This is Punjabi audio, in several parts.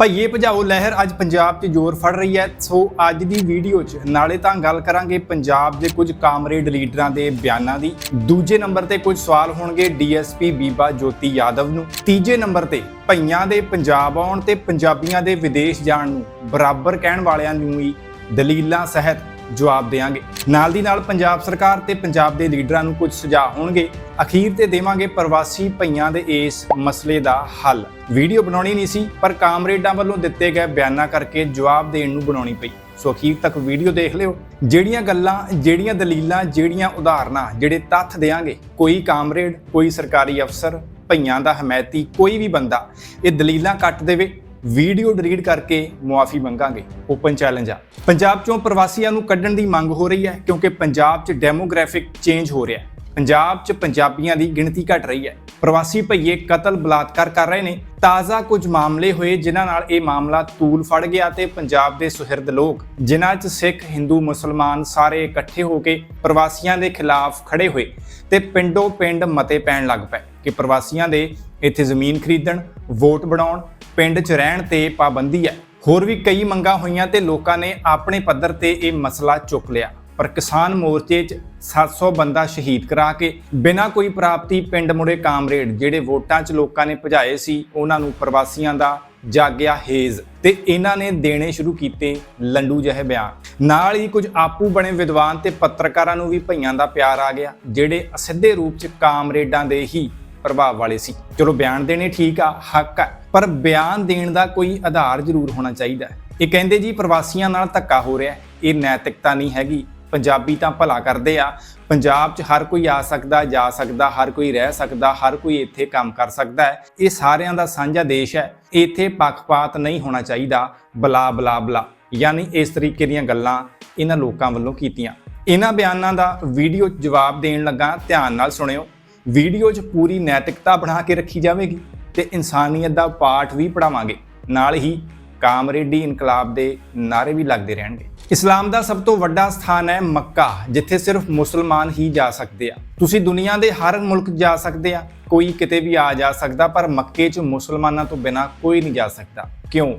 ਭਈਏ ਭਜਾਓ ਲਹਿਰ ਅੱਜ ਪੰਜਾਬ 'ਚ ਜ਼ੋਰ ਫੜ ਰਹੀ ਹੈ। ਸੋ ਅੱਜ ਦੀ ਵੀਡੀਓ 'ਚ ਨਾਲੇ ਤਾਂ ਗੱਲ ਕਰਾਂਗੇ ਪੰਜਾਬ ਦੇ ਕੁਝ ਕਾਮਰੇਡ ਲੀਡਰਾਂ ਦੇ ਬਿਆਨਾਂ ਦੀ। ਦੂਜੇ ਨੰਬਰ ਤੇ ਕੁਝ ਸਵਾਲ ਹੋਣਗੇ ਡੀਐਸਪੀ ਬੀਬਾ ਜੋਤੀ ਯਾਦਵ ਨੂੰ। ਤੀਜੇ ਨੰਬਰ ਤੇ ਭਈਆਂ ਦੇ ਪੰਜਾਬ ਆਉਣ ਤੇ ਪੰਜਾਬੀਆਂ ਦੇ ਵਿਦੇਸ਼ ਜਾਣ ਨੂੰ ਬਰਾਬਰ ਕਹਿਣ ਵਾਲਿਆਂ ਨੂੰ ਹੀ ਦਲੀਲਾਂ ਸਹਿਤ ਜਵਾਬ ਦੇਵਾਂਗੇ। ਨਾਲ ਦੀ ਨਾਲ ਪੰਜਾਬ ਸਰਕਾਰ ਤੇ ਪੰਜਾਬ ਦੇ ਲੀਡਰਾਂ ਨੂੰ ਕੁਝ ਸੁਝਾਅ ਹੋਣਗੇ। ਅਖੀਰ ਤੇ ਦੇਵਾਂਗੇ ਪ੍ਰਵਾਸੀ ਭਈਆਂ ਦੇ ਇਸ ਮਸਲੇ ਦਾ ਹੱਲ। ਵੀਡੀਓ ਬਣਾਉਣੀ ਨਹੀਂ ਸੀ, ਪਰ ਕਾਮਰੇਡਾਂ ਵੱਲੋਂ ਦਿੱਤੇ ਗਏ ਬਿਆਨਾਂ ਕਰਕੇ ਜਵਾਬ ਦੇਣ ਨੂੰ ਬਣਾਉਣੀ ਪਈ। ਸੋ ਅਖੀਰ ਤੱਕ ਵੀਡੀਓ ਦੇਖ ਲਿਓ। ਜਿਹੜੀਆਂ ਗੱਲਾਂ, ਜਿਹੜੀਆਂ ਦਲੀਲਾਂ, ਜਿਹੜੀਆਂ ਉਦਾਹਰਨਾਂ, ਜਿਹੜੇ ਤੱਥ ਦੇਾਂਗੇ ਕੋਈ ਕਾਮਰੇਡ, ਕੋਈ ਸਰਕਾਰੀ ਅਫਸਰ, ਭਈਆਂ ਦਾ ਹਮਾਇਤੀ ਕੋਈ ਵੀ ਬੰਦਾ, ਇਹ ਦਲੀਲਾਂ ਕੱਟ ਦੇਵੇ। ਵੀਡੀਓ ਡਿਲੀਟ ਕਰਕੇ ਮੁਆਫੀ ਮੰਗਾਂਗੇ। ਓਪਨ ਚੈਲੰਜ ਆ। ਪੰਜਾਬ ਚੋਂ ਪ੍ਰਵਾਸੀਆਂ ਨੂੰ ਕੱਢਣ ਦੀ ਮੰਗ ਹੋ ਰਹੀ ਹੈ ਕਿਉਂਕਿ ਪੰਜਾਬ 'ਚ ਡੈਮੋਗ੍ਰਾਫਿਕ ਚੇਂਜ ਹੋ ਰਿਹਾ ਹੈ। ਪੰਜਾਬ 'ਚ ਪੰਜਾਬੀਆਂ ਦੀ ਗਿਣਤੀ ਘਟ ਰਹੀ ਹੈ। ਪ੍ਰਵਾਸੀ ਭਈਏ ਕਤਲ ਬਲਾਤਕਾਰ ਕਰ ਰਹੇ ਨੇ। ਤਾਜ਼ਾ ਕੁਝ ਮਾਮਲੇ ਹੋਏ ਜਿਨ੍ਹਾਂ ਨਾਲ ਇਹ ਮਾਮਲਾ ਤੂਲ ਫੜ ਗਿਆ ਤੇ ਪੰਜਾਬ ਦੇ ਸੁਹਿਰਦ ਲੋਕ, ਜਿਨ੍ਹਾਂ 'ਚ ਸਿੱਖ, ਹਿੰਦੂ, ਮੁਸਲਮਾਨ ਸਾਰੇ ਇਕੱਠੇ ਹੋ ਕੇ ਪ੍ਰਵਾਸੀਆਂ ਦੇ ਖਿਲਾਫ ਖੜੇ ਹੋਏ ਤੇ ਪਿੰਡੋਂ ਪਿੰਡ ਮਤੇ ਪੈਣ ਲੱਗ ਪਏ ਕਿ ਪ੍ਰਵਾਸੀਆਂ ਦੇ ਇੱਥੇ ਜ਼ਮੀਨ ਖਰੀਦਣ, ਵੋਟ ਬਣਾਉਣ ਪਿੰਡ 'ਚ ਰਹਿਣ ਤੇ ਪਾਬੰਦੀ ਹੈ। ਹੋਰ ਵੀ ਕਈ ਮੰਗਾਂ ਹੋਈਆਂ ਤੇ ਲੋਕਾਂ ਨੇ ਆਪਣੇ ਪੱਧਰ ਤੇ ਇਹ ਮਸਲਾ ਚੁੱਕ ਲਿਆ। ਪਰ ਕਿਸਾਨ ਮੋਰਚੇ 'ਚ 700 ਬੰਦਾ ਸ਼ਹੀਦ ਕਰਾ ਕੇ ਬਿਨਾਂ ਕੋਈ ਪ੍ਰਾਪਤੀ ਪਿੰਡ ਮੁੜੇ ਕਾਮਰੇਡ, ਜਿਹੜੇ ਵੋਟਾਂ 'ਚ ਲੋਕਾਂ ਨੇ ਭਜਾਏ ਸੀ, ਉਹਨਾਂ ਨੂੰ ਪ੍ਰਵਾਸੀਆਂ ਦਾ ਜਾਗਿਆ ਹੇਜ਼ ਤੇ ਇਹਨਾਂ ਨੇ ਦੇਣੇ ਸ਼ੁਰੂ ਕੀਤੇ ਲੰਡੂ ਜਿਹੇ ਬਿਆਨ। ਨਾਲ ਹੀ ਕੁਝ ਆਪੂ ਬਣੇ ਵਿਦਵਾਨ ਤੇ ਪੱਤਰਕਾਰਾਂ ਨੂੰ ਵੀ ਭਈਆਂ ਦਾ ਪਿਆਰ ਆ ਗਿਆ, ਜਿਹੜੇ ਅਸਿੱਧੇ ਰੂਪ 'ਚ ਕਾਮਰੇਡਾਂ ਦੇ ਹੀ ਪ੍ਰਭਾਵ ਵਾਲੇ ਸੀ। ਚਲੋ ਬਿਆਨ ਦੇਣੇ ਠੀਕ ਆ, ਹੱਕ ਹੈ ਪਰ ਬਿਆਨ ਦੇਣ ਦਾ ਕੋਈ ਆਧਾਰ ਜ਼ਰੂਰ ਹੋਣਾ ਚਾਹੀਦਾ ਹੈ। ਇਹ ਕਹਿੰਦੇ ਜੀ, ਪ੍ਰਵਾਸੀਆਂ ਨਾਲ ਧੱਕਾ ਹੋ ਰਿਹਾ ਇਹ ਨੈਤਿਕਤਾ ਨਹੀਂ ਹੈਗੀ। ਪੰਜਾਬੀ ਤਾਂ ਭਲਾ ਕਰਦੇ ਆ। ਪੰਜਾਬ 'ਚ ਹਰ ਕੋਈ ਆ ਸਕਦਾ, ਜਾ ਸਕਦਾ, ਹਰ ਕੋਈ ਰਹਿ ਸਕਦਾ, ਹਰ ਕੋਈ ਇੱਥੇ ਕੰਮ ਕਰ ਸਕਦਾ ਹੈ। ਇਹ ਸਾਰਿਆਂ ਦਾ ਸਾਂਝਾ ਦੇਸ਼ ਹੈ। ਇੱਥੇ ਪੱਖਪਾਤ ਨਹੀਂ ਹੋਣਾ ਚਾਹੀਦਾ। ਬਲਾ ਬਲਾ ਬਲਾ। ਯਾਨੀ ਇਸ ਤਰੀਕੇ ਦੀਆਂ ਗੱਲਾਂ ਇਹਨਾਂ ਲੋਕਾਂ ਵੱਲੋਂ ਕੀਤੀਆਂ। ਇਹਨਾਂ ਬਿਆਨਾਂ ਦਾ ਵੀਡੀਓ ਜਵਾਬ ਦੇਣ ਲੱਗਾ। ਧਿਆਨ ਨਾਲ ਸੁਣਿਓ। ਵੀਡੀਓ 'ਚ ਪੂਰੀ ਨੈਤਿਕਤਾ ਬਣਾ ਕੇ ਰੱਖੀ ਜਾਵੇਗੀ। ਤੇ ਇਨਸਾਨੀਅਤ ਦਾ ਪਾਠ ਵੀ ਪੜਾਵਾਂਗੇ ਨਾਲ ਹੀ ਕਾਮਰੇਡੀ ਇਨਕਲਾਬ ਦੇ ਨਾਰੇ ਵੀ ਲੱਗਦੇ ਰਹਿਣਗੇ। ਇਸਲਾਮ ਦਾ ਸਭ ਤੋਂ ਵੱਡਾ ਸਥਾਨ ਹੈ ਮੱਕਾ, ਜਿੱਥੇ ਸਿਰਫ ਮੁਸਲਮਾਨ ਹੀ ਜਾ ਸਕਦੇ ਆ। ਤੁਸੀਂ ਦੁਨੀਆ ਦੇ ਹਰ ਮੁਲਕ ਜਾ ਸਕਦੇ ਆ। ਕੋਈ ਕਿਤੇ ਵੀ ਆ ਜਾ ਸਕਦਾ, ਪਰ ਮੱਕੇ 'ਚ ਮੁਸਲਮਾਨਾਂ ਤੋਂ ਬਿਨਾ ਕੋਈ ਨਹੀਂ ਜਾ ਸਕਦਾ। ਕਿਉਂ?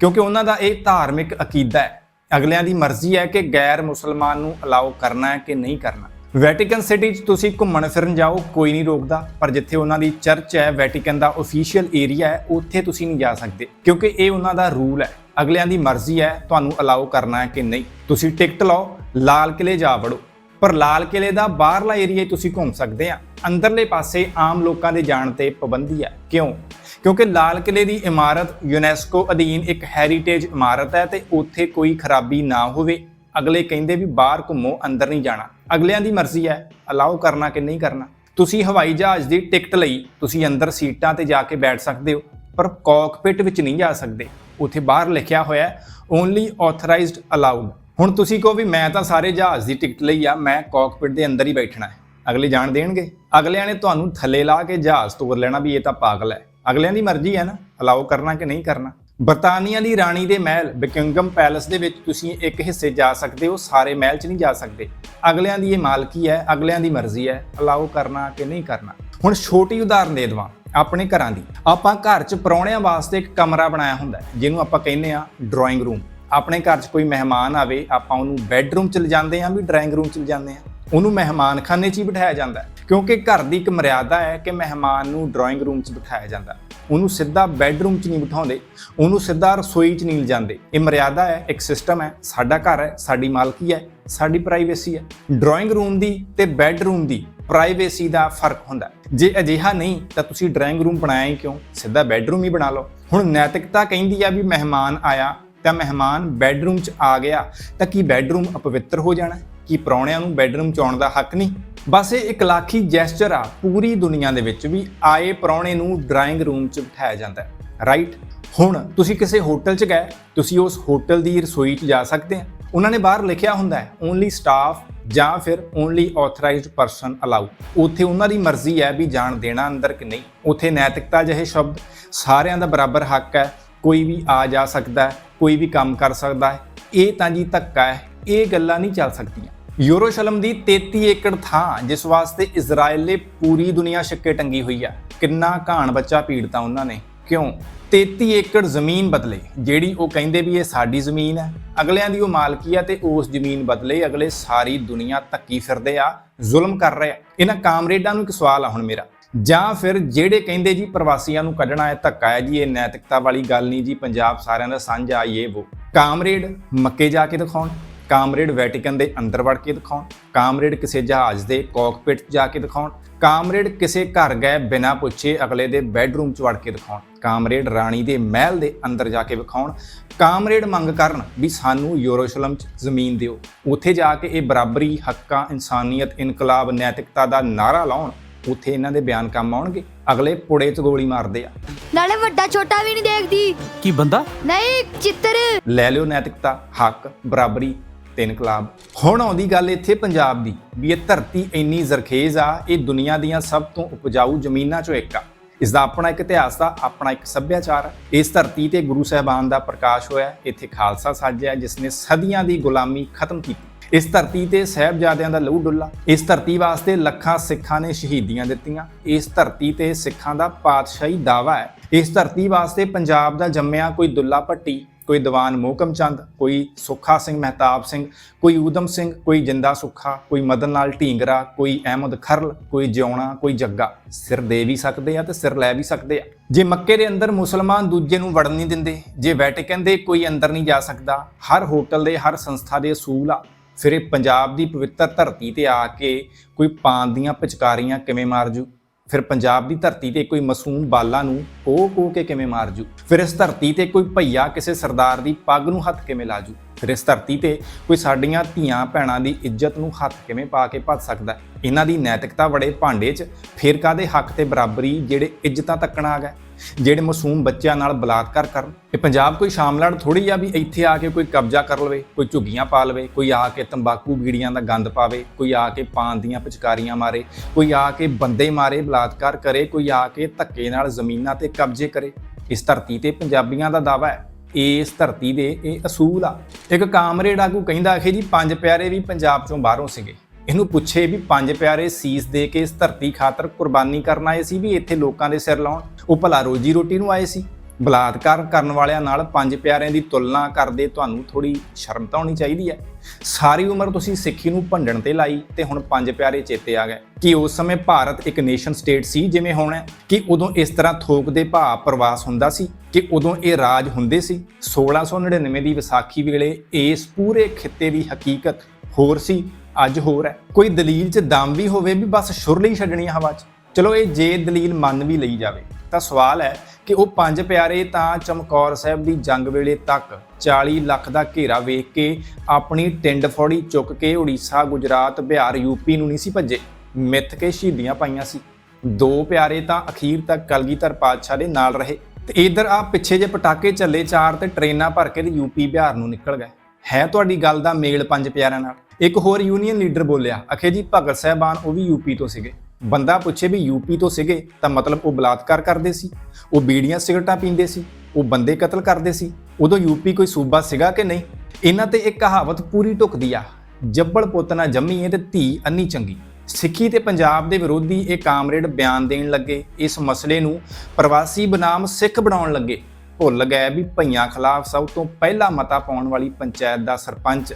ਕਿਉਂਕਿ ਉਹਨਾਂ ਦਾ ਇਹ ਧਾਰਮਿਕ ਅਕੀਦਾ ਹੈ। ਅਗਲਿਆਂ ਦੀ ਮਰਜ਼ੀ ਹੈ ਕਿ ਗੈਰ ਮੁਸਲਮਾਨ ਨੂੰ ਅਲਾਉ ਕਰਨਾ ਹੈ ਕਿ ਨਹੀਂ ਕਰਨਾ। ਵੈਟੀਕਨ ਸਿਟੀ 'ਚ ਤੁਸੀਂ ਘੁੰਮਣ ਫਿਰਨ ਜਾਓ, ਕੋਈ ਨਹੀਂ ਰੋਕਦਾ। ਪਰ ਜਿੱਥੇ ਉਹਨਾਂ ਦੀ ਚਰਚ ਹੈ ਵੈਟੀਕਨ ਦਾ ਅਫੀਸ਼ੀਅਲ ਏਰੀਆ ਹੈ, ਉੱਥੇ ਤੁਸੀਂ ਨਹੀਂ ਜਾ ਸਕਦੇ। ਕਿਉਂਕਿ ਇਹ ਉਹਨਾਂ ਦਾ ਰੂਲ ਹੈ। ਅਗਲਿਆਂ ਦੀ ਮਰਜ਼ੀ ਹੈ, ਤੁਹਾਨੂੰ ਅਲਾਉ ਕਰਨਾ ਹੈ ਕਿ ਨਹੀਂ। ਤੁਸੀਂ ਟਿਕਟ ਲਓ, ਲਾਲ ਕਿਲੇ ਜਾ ਵੜੋ। ਪਰ ਲਾਲ ਕਿਲੇ ਦਾ ਬਾਹਰਲਾ ਏਰੀਆ ਤੁਸੀਂ ਘੁੰਮ ਸਕਦੇ ਆ ਅੰਦਰਲੇ ਪਾਸੇ ਆਮ ਲੋਕਾਂ ਦੇ ਜਾਣ ਤੇ ਪਾਬੰਦੀ ਹੈ। ਕਿਉਂ? ਕਿਉਂਕਿ ਲਾਲ ਕਿਲੇ ਦੀ ਇਮਾਰਤ ਯੂਨੈਸਕੋ ਅਧੀਨ ਇੱਕ ਹੈਰੀਟੇਜ ਇਮਾਰਤ ਹੈ ਤੇ ਉੱਥੇ ਕੋਈ ਖਰਾਬੀ ਨਾ ਹੋਵੇ। ਅਗਲੇ ਕਹਿੰਦੇ ਵੀ ਬਾਹਰ ਘੁੰਮੋ, ਅੰਦਰ ਨਹੀਂ ਜਾਣਾ। ਅਗਲਿਆਂ ਦੀ ਮਰਜ਼ੀ ਹੈ ਅਲਾਉ ਕਰਨਾ ਕਿ ਨਹੀਂ ਕਰਨਾ। ਤੁਸੀਂ ਹਵਾਈ ਜਹਾਜ਼ ਦੀ ਟਿਕਟ ਲਈ ਤੁਸੀਂ ਅੰਦਰ ਸੀਟਾਂ ਤੇ ਜਾ ਕੇ ਬੈਠ ਸਕਦੇ ਹੋ, ਪਰ ਕਾਕਪਿਟ ਵਿੱਚ ਨਹੀਂ ਜਾ ਸਕਦੇ। ਉੱਥੇ ਬਾਹਰ ਲਿਖਿਆ ਹੋਇਆ ਹੈ ਓਨਲੀ ਆਥੋਰਾਈਜ਼ਡ ਅਲਾਉਡ ਹੁਣ ਤੁਸੀਂ ਕਹੋ ਵੀ ਮੈਂ ਤਾਂ ਸਾਰੇ ਜਹਾਜ਼ ਦੀ ਟਿਕਟ ਲਈ ਆ, ਮੈਂ ਕਾਕਪਿਟ ਦੇ ਅੰਦਰ ਹੀ ਬੈਠਣਾ ਹੈ। ਅਗਲੇ ਜਾਣ ਦੇਣਗੇ। ਅਗਲਿਆਂ ਨੇ ਤੁਹਾਨੂੰ ਥੱਲੇ ਲਾ ਕੇ ਜਹਾਜ਼ ਤੋਰ ਲੈਣਾ ਵੀ ਇਹ ਤਾਂ ਪਾਗਲ ਹੈ। ਅਗਲਿਆਂ ਦੀ ਮਰਜ਼ੀ ਹੈ ਨਾ ਅਲਾਉ ਕਰਨਾ ਕਿ ਨਹੀਂ ਕਰਨਾ। ਬਰਤਾਨੀਆ ਦੀ ਰਾਣੀ ਦੇ ਮਹਿਲ ਬਿਕਿੰਗਮ ਪੈਲਸ ਦੇ ਵਿੱਚ ਤੁਸੀਂ ਇੱਕ ਹਿੱਸੇ ਜਾ ਸਕਦੇ ਹੋ, ਸਾਰੇ ਮਹਿਲ 'ਚ ਨਹੀਂ ਜਾ ਸਕਦੇ। ਅਗਲਿਆਂ ਦੀ ਇਹ ਮਾਲਕੀ ਹੈ, ਅਗਲਿਆਂ ਦੀ ਮਰਜ਼ੀ ਹੈ ਅਲਾਉ ਕਰਨਾ ਕਿ ਨਹੀਂ ਕਰਨਾ। ਹੁਣ ਛੋਟੀ ਉਦਾਹਰਨ ਦੇ ਦਵਾਂ ਆਪਣੇ ਘਰਾਂ ਦੀ। ਆਪਾਂ ਘਰ 'ਚ ਪਰੌਣਿਆਂ ਵਾਸਤੇ ਇੱਕ ਕਮਰਾ ਬਣਾਇਆ ਹੁੰਦਾ ਜਿਹਨੂੰ ਆਪਾਂ ਕਹਿੰਦੇ ਆ ਡਰਾਇੰਗ ਰੂਮ ਆਪਣੇ ਘਰ 'ਚ ਕੋਈ ਮਹਿਮਾਨ ਆਵੇ, ਆਪਾਂ ਉਹਨੂੰ ਬੈੱਡਰੂਮ 'ਚ ਲਿਜਾਂਦੇ ਆ ਵੀ ਡਰਾਇੰਗ ਰੂਮ 'ਚ ਲਿਜਾਂਦੇ ਆ ਉਹਨੂੰ ਮਹਿਮਾਨ ਖਾਨੇ 'ਚ ਹੀ ਬਿਠਾਇਆ ਜਾਂਦਾ ਕਿਉਂਕਿ ਘਰ ਦੀ ਇੱਕ ਮਰਿਆਦਾ ਹੈ ਕਿ ਮਹਿਮਾਨ ਨੂੰ ਡਰਾਇੰਗ ਰੂਮ 'ਚ ਬਿਠਾਇਆ ਜਾਂਦਾ ਉਹਨੂੰ ਸਿੱਧਾ ਬੈੱਡਰੂਮ 'ਚ ਨਹੀਂ ਬਿਠਾਉਂਦੇ, ਉਹਨੂੰ ਸਿੱਧਾ ਰਸੋਈ 'ਚ ਨਹੀਂ ਲਿਜਾਂਦੇ। ਇਹ ਮਰਿਆਦਾ ਹੈ, ਇੱਕ ਸਿਸਟਮ ਹੈ, ਸਾਡਾ ਘਰ ਹੈ, ਸਾਡੀ ਮਾਲਕੀ ਹੈ, ਸਾਡੀ ਪ੍ਰਾਈਵੇਸੀ ਹੈ। ਡਰਾਇੰਗ ਰੂਮ ਦੀ ਤੇ ਬੈੱਡਰੂਮ ਦੀ ਪ੍ਰਾਈਵੇਸੀ ਦਾ ਫ਼ਰਕ ਹੁੰਦਾ ਜੇ ਅਜਿਹਾ ਨਹੀਂ, ਤਾਂ ਤੁਸੀਂ ਡਰਾਇੰਗ ਰੂਮ ਬਣਾਇਆ ਹੀ ਕਿਉਂ? ਸਿੱਧਾ ਬੈੱਡਰੂਮ ਹੀ ਬਣਾ ਲਓ। ਹੁਣ ਨੈਤਿਕਤਾ ਕਹਿੰਦੀ ਆ ਵੀ ਮਹਿਮਾਨ ਆਇਆ, ਤਾਂ ਮਹਿਮਾਨ ਬੈੱਡਰੂਮ 'ਚ ਆ ਗਿਆ, ਤਾਂ ਕੀ ਬੈੱਡਰੂਮ ਅਪਵਿੱਤਰ ਹੋ ਜਾਣਾ ਕਿ ਪ੍ਰਾਹੁਣਿਆਂ ਨੂੰ ਬੈੱਡਰੂਮ 'ਚ ਆਉਣ ਦਾ ਹੱਕ ਨਹੀਂ। ਬਸ ਇਹ ਇਕਲਾਖੀ ਜੈਸਚਰ ਆ, ਪੂਰੀ ਦੁਨੀਆ ਦੇ ਵਿੱਚ ਵੀ ਆਏ ਪ੍ਰਾਹੁਣੇ ਨੂੰ ਡਰਾਇੰਗ ਰੂਮ 'ਚ ਬਿਠਾਇਆ ਜਾਂਦਾ ਹੈ। ਰਾਈਟ ਹੁਣ ਤੁਸੀਂ ਕਿਸੇ ਹੋਟਲ 'ਚ ਗਏ, ਤੁਸੀਂ ਉਸ ਹੋਟਲ ਦੀ ਰਸੋਈ 'ਚ ਜਾ ਸਕਦੇ ਆ। ਉਹਨਾਂ ਨੇ ਬਾਹਰ ਲਿਖਿਆ ਹੁੰਦਾ ਹੈ ਓਨਲੀ ਸਟਾਫ ਜਾਂ ਫਿਰ ਓਨਲੀ ਆਥੋਰਾਈਜ਼ਡ ਪਰਸਨ ਅਲਾਉ ਉੱਥੇ ਉਹਨਾਂ ਦੀ ਮਰਜ਼ੀ ਹੈ ਵੀ ਜਾਣ ਦੇਣਾ ਅੰਦਰ ਕਿ ਨਹੀਂ। ਉੱਥੇ ਨੈਤਿਕਤਾ ਜਿਹੇ ਸ਼ਬਦ, ਸਾਰਿਆਂ ਦਾ ਬਰਾਬਰ ਹੱਕ ਹੈ। ਕੋਈ ਵੀ ਆ ਜਾ ਸਕਦਾ ਹੈ, ਕੋਈ ਵੀ ਕੰਮ ਕਰ ਸਕਦਾ ਹੈ। ਇਹ ਤਾਂ ਜੀ ਧੱਕਾ ਹੈ, ਇਹ ਗੱਲਾਂ ਨਹੀਂ ਚੱਲ ਸਕਦੀਆਂ। ਯੂਰੋਸ਼ਲਮ ਦੀ 33 ਏਕੜ ਥਾਂ, ਜਿਸ ਵਾਸਤੇ ਇਜ਼ਰਾਈਲ ਨੇ ਪੂਰੀ ਦੁਨੀਆ ਛੱਕੇ ਟੰਗੀ ਹੋਈ ਆ। ਕਿੰਨਾ ਘਾਣ ਬੱਚਾ ਪੀੜਤਾ ਉਹਨਾਂ ਨੇ। ਕਿਉਂ? 33 ਏਕੜ ਜ਼ਮੀਨ ਬਦਲੇ, ਜਿਹੜੀ ਉਹ ਕਹਿੰਦੇ ਵੀ ਇਹ ਸਾਡੀ ਜ਼ਮੀਨ ਹੈ। ਅਗਲਿਆਂ ਦੀ ਉਹ ਮਾਲਕੀ ਆ ਤੇ ਉਸ ਜ਼ਮੀਨ ਬਦਲੇ ਅਗਲੇ ਸਾਰੀ ਦੁਨੀਆ ਧੱਕੀ ਫਿਰਦੇ ਆ, ਜ਼ੁਲਮ ਕਰ ਰਹੇ ਆ। ਇਹਨਾਂ ਕਾਮਰੇਡਾਂ ਨੂੰ ਇੱਕ ਸਵਾਲ ਆ ਹੁਣ ਮੇਰਾ। ਜਾਂ ਫਿਰ ਜਿਹੜੇ ਕਹਿੰਦੇ ਜੀ ਪ੍ਰਵਾਸੀਆਂ ਨੂੰ ਕੱਢਣਾ ਹੈ, ਧੱਕਾ ਹੈ ਜੀ, ਇਹ ਨੈਤਿਕਤਾ ਵਾਲੀ ਗੱਲ ਨਹੀਂ ਜੀ, ਪੰਜਾਬ ਸਾਰਿਆਂ ਦਾ ਸਾਂਝਾ ਇਹ ਉਹ ਕਾਮਰੇਡ ਮੱਕੇ ਜਾ ਕੇ ਦਿਖਾਉਣ। ਕਾਮਰੇਡ ਵੈਟੀਕਨ ਦੇ ਅੰਦਰ ਵੜ ਕੇ ਦਿਖਾਉਣ ਕਾਮਰੇਡ ਕਿਸੇ ਜਹਾਜ਼ ਦੇ ਕਾਕਪਿਟ ਜਾ ਕੇ ਦਿਖਾਉਣ ਕਾਮਰੇਡ ਕਿਸੇ ਘਰ ਗਏ ਬਿਨਾਂ ਪੁੱਛੇ ਅਗਲੇ ਦੇ ਬੈੱਡਰੂਮ 'ਚ ਵੜ ਕੇ ਦਿਖਾਉਣ ਕਾਮਰੇਡ ਰਾਣੀ ਦੇ ਮਹਿਲ ਦੇ ਅੰਦਰ ਜਾ ਕੇ ਵਿਖਾਉਣ ਕਾਮਰੇਡ ਮੰਗ ਕਰਨ ਵੀ ਸਾਨੂੰ ਯੂਰੋਸ਼ਲਮ 'ਚ ਜ਼ਮੀਨ ਦਿਓ। ਉੱਥੇ ਜਾ ਕੇ ਇਹ ਬਰਾਬਰੀ ਹੱਕਾਂ ਇਨਸਾਨੀਅਤ ਇਨਕਲਾਬ ਨੈਤਿਕਤਾ ਦਾ ਨਾਰਾ ਲਾਉਣ ਉੱਥੇ ਇਹਨਾਂ ਦੇ ਬਿਆਨ ਕੰਮ ਆਉਣਗੇ ਅਗਲੇ ਪੁੜੇ 'ਚ ਗੋਲੀ ਮਾਰਦੇ ਆ। ਨਾਲੇ ਵੱਡਾ ਛੋਟਾ ਵੀ ਨਹੀਂ ਦੇਖਦੀ। ਕੀ ਬੰਦਾ? ਨਹੀਂ ਚਿੱਤਰ। ਲੈ ਲਿਓ ਨੈਤਿਕਤਾ ਹੱਕ ਬਰਾਬਰੀ ਤੇ ਇਨਕਲਾਬ ਹੁਣ ਆਉਂਦੀ ਗੱਲ ਇੱਥੇ ਪੰਜਾਬ ਦੀ, ਵੀ ਇਹ ਧਰਤੀ ਇੰਨੀ ਜ਼ਰਖੇਜ਼ ਆ, ਇਹ ਦੁਨੀਆ ਦੀਆਂ ਸਭ ਤੋਂ ਉਪਜਾਊ ਜ਼ਮੀਨਾਂ ਚੋਂ ਇੱਕ ਆ। ਇਸ ਦਾ ਆਪਣਾ ਇੱਕ ਇਤਿਹਾਸ ਦਾ ਆਪਣਾ ਇੱਕ ਸੱਭਿਆਚਾਰ ਆ। ਇਸ ਧਰਤੀ ਤੇ ਗੁਰੂ ਸਾਹਿਬਾਨ ਦਾ ਪ੍ਰਕਾਸ਼ ਹੋਇਆ, ਇੱਥੇ ਖਾਲਸਾ ਸਾਜਿਆ ਜਿਸ ਨੇ ਸਦੀਆਂ ਦੀ ਗੁਲਾਮੀ ਖਤਮ ਕੀਤੀ। ਇਸ ਧਰਤੀ ਤੇ ਸਹਿਬਜ਼ਾਦਿਆਂ ਦਾ ਲਹੂ ਡੁੱਲਾ। ਇਸ ਧਰਤੀ ਵਾਸਤੇ ਲੱਖਾਂ ਸਿੱਖਾਂ ਨੇ ਸ਼ਹੀਦੀਆਂ ਦਿੱਤੀਆਂ। ਇਸ ਧਰਤੀ ਤੇ ਸਿੱਖਾਂ ਦਾ ਪਾਤਸ਼ਾਹੀ ਦਾਵਾ ਹੈ। ਇਸ ਧਰਤੀ ਵਾਸਤੇ ਪੰਜਾਬ ਦਾ ਜੰਮਿਆ ਕੋਈ ਦੁੱਲਾ ਭੱਟੀ ਕੋਈ ਦੀਵਾਨ ਮੋਹਕਮ ਚੰਦ, ਕੋਈ ਸੁੱਖਾ ਸਿੰਘ ਮਹਿਤਾਬ ਸਿੰਘ, ਕੋਈ ਊਦਮ ਸਿੰਘ, ਕੋਈ ਜਿੰਦਾ ਸੁੱਖਾ, ਕੋਈ ਮਦਨ ਲਾਲ ਢੀਂਗਰਾ, ਕੋਈ ਅਹਿਮਦ ਖਰਲ, ਕੋਈ ਜਿਉਣਾ, ਕੋਈ ਜੱਗਾ। ਸਿਰ ਦੇ ਵੀ ਸਕਦੇ ਆ ਤੇ ਸਿਰ ਲੈ ਵੀ ਸਕਦੇ ਆ। ਜੇ ਮੱਕੇ ਦੇ ਅੰਦਰ ਮੁਸਲਮਾਨ ਦੂਜੇ ਨੂੰ ਵੜਨ ਨਹੀਂ ਦਿੰਦੇ, ਜੇ ਵੈਟੀਕਨ ਦੇ ਕੋਈ ਅੰਦਰ ਨਹੀਂ ਜਾ ਸਕਦਾ, ਹਰ ਹੋਟਲ ਦੇ, ਹਰ ਸੰਸਥਾ ਦੇ ਅਸੂਲ ਆ। ਫਿਰ ਇਹ ਪੰਜਾਬ ਦੀ ਪਵਿੱਤਰ ਧਰਤੀ ਤੇ ਆ ਕੇ ਕੋਈ ਪਾਨ ਦੀਆਂ ਪਿਚਕਾਰੀਆਂ ਕਿਵੇਂ ਮਾਰ ਜੂ? ਫਿਰ ਪੰਜਾਬ ਦੀ ਧਰਤੀ ਤੇ ਕੋਈ ਮਾਸੂਮ ਬਾਲਾ ਨੂੰ ਕੋ ਕੋਹ ਕੇ ਕਿਵੇਂ ਮਾਰ ਜੂ? ਫਿਰ ਇਸ ਧਰਤੀ ਤੇ ਕੋਈ ਭਈਆ ਕਿਸੇ ਸਰਦਾਰ ਦੀ ਪੱਗ ਨੂੰ ਹੱਥ ਕਿਵੇਂ ਲਾ ਜੂ? ਫਿਰ ਇਸ ਧਰਤੀ ਤੇ ਕੋਈ ਸਾਡੀਆਂ ਧੀਆਂ ਭੈਣਾਂ ਦੀ ਇੱਜ਼ਤ ਨੂੰ ਹੱਥ ਕਿਵੇਂ ਪਾ ਕੇ ਭੱਜ ਸਕਦਾ ਇਹਨਾਂ ਦੀ ਨੈਤਿਕਤਾ ਬੜੇ ਭਾਂਡੇ 'ਚ ਫਿਰ ਕਾਦੇ ਹੱਕ ਤੇ ਬਰਾਬਰੀ ਜਿਹੜੇ ਇੱਜ਼ਤਾਂ ਤੱਕਣਾ ਆ ਗਏ? ਜਿਹੜੇ ਮਾਸੂਮ ਬੱਚਿਆਂ ਨਾਲ ਬਲਾਤਕਾਰ ਕਰਨ? ਇਹ ਪੰਜਾਬ ਕੋਈ ਸ਼ਾਮਲੜ ਥੋੜੀ ਆ ਵੀ ਇੱਥੇ ਆ ਕੇ ਕੋਈ ਕਬਜ਼ਾ ਕਰ ਲਵੇ, ਕੋਈ ਝੁੱਗੀਆਂ ਪਾ ਲਵੇ, ਕੋਈ ਆ ਕੇ ਤੰਬਾਕੂ ਬੀੜੀਆਂ ਦਾ ਗੰਦ ਪਾਵੇ, ਕੋਈ ਆ ਕੇ ਪਾਨ ਦੀਆਂ ਪਿਚਕਾਰੀਆਂ ਮਾਰੇ, ਕੋਈ ਆ ਕੇ ਬੰਦੇ ਮਾਰੇ, ਬਲਾਤਕਾਰ ਕਰੇ, ਕੋਈ ਆ ਕੇ ਧੱਕੇ ਨਾਲ ਜ਼ਮੀਨਾਂ ਤੇ ਕਬਜ਼ੇ ਕਰੇ। ਇਸ ਧਰਤੀ ਤੇ ਪੰਜਾਬੀਆਂ ਦਾ ਦਾਵਾ ਹੈ ਇਸ ਧਰਤੀ ਦੇ ਇਹ ਅਸੂਲ ਆ। ਇੱਕ ਕਾਮਰੇਡ ਆਗੂ ਕਹਿੰਦਾ ਆਖੇ ਜੀ ਪੰਜ ਪਿਆਰੇ ਵੀ ਪੰਜਾਬ ਚੋਂ ਬਾਹਰੋਂ ਸੀਗੇ। ਇਹਨੂੰ ਪੁੱਛੇ ਵੀ ਪੰਜ ਪਿਆਰੇ ਸੀਸ ਦੇ ਕੇ ਇਸ ਧਰਤੀ ਖਾਤਰ ਕੁਰਬਾਨੀ ਕਰਨ ਆਏ ਸੀ ਵੀ ਇੱਥੇ ਲੋਕਾਂ ਦੇ ਸਿਰ ਲਾਉਣ? ਉਹ ਭਲਾ ਰੋਜੀ ਰੋਟੀ ਨੂੰ ਆਏ ਸੀ। ਬਲਾਤਕਾਰ ਕਰਨ ਵਾਲਿਆਂ ਨਾਲ ਪੰਜ ਪਿਆਰਿਆਂ ਦੀ ਤੁਲਨਾ ਕਰਦੇ ਤੁਹਾਨੂੰ ਥੋੜੀ ਸ਼ਰਮ ਤਾਂ ਹੋਣੀ ਚਾਹੀਦੀ ਹੈ। ਸਾਰੀ ਉਮਰ ਤੁਸੀਂ ਸਿੱਖੀ ਨੂੰ ਭੰਡਣ ਤੇ ਲਾਈ ਤੇ ਹੁਣ ਪੰਜ ਪਿਆਰੇ ਚੇਤੇ ਆ ਗਏ। ਕਿ ਉਸ ਸਮੇਂ ਭਾਰਤ ਇੱਕ ਨੇਸ਼ਨ ਸਟੇਟ ਸੀ ਜਿਵੇਂ ਹੁਣ ਹੈ? ਕਿ ਉਦੋਂ ਇਸ ਤਰ੍ਹਾਂ ਥੋਕ ਦੇ ਭਾਅ ਪ੍ਰਵਾਸ ਹੁੰਦਾ ਸੀ? ਕਿ ਉਦੋਂ ਇਹ ਰਾਜ ਹੁੰਦੇ ਸੀ? 1699 ਦੀ ਵਿਸਾਖੀ ਵੇਲੇ ਇਸ ਪੂਰੇ ਖਿੱਤੇ ਦੀ ਹਕੀਕਤ ਹੋਰ ਸੀ, ਅੱਜ ਹੋਰ ਹੈ। ਕੋਈ ਦਲੀਲ 'ਚ ਦਮ ਵੀ ਹੋਵੇ ਵੀ ਬਸ ਸ਼ੁਰਲੀ ਛੱਡਣੀ ਹੈ ਹਵਾ 'ਚ। ਚਲੋ ਇਹ ਜੇ ਦਲੀਲ ਮੰਨ ਵੀ ਲਈ ਜਾਵੇ। ਤਾਂ ਸਵਾਲ ਹੈ ਕਿ ਉਹ ਪੰਜ ਪਿਆਰੇ ਤਾਂ ਚਮਕੌਰ ਸਾਹਿਬ ਦੀ ਜੰਗ ਵੇਲੇ ਤੱਕ 40 ਲੱਖ ਦਾ ਘੇਰਾ ਵੇਖ ਕੇ ਆਪਣੀ ਟਿੰਡ ਫੋੜੀ ਚੁੱਕ ਕੇ ਉੜੀਸਾ, ਗੁਜਰਾਤ, ਬਿਹਾਰ ਯੂਪੀ ਨੂੰ ਨਹੀਂ ਸੀ ਭੱਜੇ। ਮਿੱਥ ਕੇ ਸ਼ਹੀਦੀਆਂ ਪਾਈਆਂ ਸੀ। ਦੋ ਪਿਆਰੇ ਤਾਂ ਅਖੀਰ ਤੱਕ ਕਲਗੀਧਰ ਪਾਤਸ਼ਾਹ ਦੇ ਨਾਲ ਰਹੇ। ਤੇ ਇਧਰ ਆ ਪਿੱਛੇ ਜੇ ਪਟਾਕੇ ਚੱਲੇ ਚਾਰ ਤੇ ਟ੍ਰੇਨਾਂ ਭਰ ਕੇ ਯੂਪੀ ਬਿਹਾਰ ਨੂੰ ਨਿਕਲ ਗਏ। ਹੈ ਤੁਹਾਡੀ ਗੱਲ ਦਾ ਮੇਲ ਪੰਜ ਪਿਆਰਿਆਂ ਨਾਲ? ਇੱਕ ਹੋਰ ਯੂਨੀਅਨ ਲੀਡਰ ਬੋਲਿਆ, ਅਖੇ ਜੀ ਭਗਤ ਸਾਹਿਬਾਨ ਉਹ ਵੀ ਯੂਪੀ ਤੋਂ ਸੀਗੇ। ਬੰਦਾ ਪੁੱਛੇ ਵੀ ਯੂਪੀ ਤੋਂ ਸੀਗੇ ਤਾਂ ਮਤਲਬ ਉਹ ਬਲਾਤਕਾਰ ਕਰਦੇ ਸੀ, ਉਹ ਬੀੜੀਆਂ ਸਿਗਰਟਾਂ ਪੀਂਦੇ ਸੀ, ਉਹ ਬੰਦੇ ਕਤਲ ਕਰਦੇ ਸੀ, ਉਦੋਂ ਯੂਪੀ ਕੋਈ ਸੂਬਾ ਸੀਗਾ ਕਿ ਨਹੀਂ? ਇਹਨਾਂ ਤੇ ਇੱਕ ਕਹਾਵਤ ਪੂਰੀ ਢੁਕਦੀ ਆ, ਜੱਬਲ ਪੁੱਤ ਨਾ ਜੰਮੀ ਤੇ ਧੀ ਅੰਨੀ ਚੰਗੀ। ਸਿੱਖੀ ਤੇ ਪੰਜਾਬ ਦੇ ਵਿਰੋਧੀ ਇਹ ਕਾਮਰੇਡ ਬਿਆਨ ਦੇਣ ਲੱਗੇ, ਇਸ ਮਸਲੇ ਨੂੰ ਪ੍ਰਵਾਸੀ ਬਨਾਮ ਸਿੱਖ ਬਣਾਉਣ ਲੱਗੇ। ਭੁੱਲ ਗਏ ਵੀ ਭਈਆਂ ਖਿਲਾਫ ਸਭ ਤੋਂ ਪਹਿਲਾ ਮਤਾ ਪਾਉਣ ਵਾਲੀ ਪੰਚਾਇਤ ਦਾ ਸਰਪੰਚ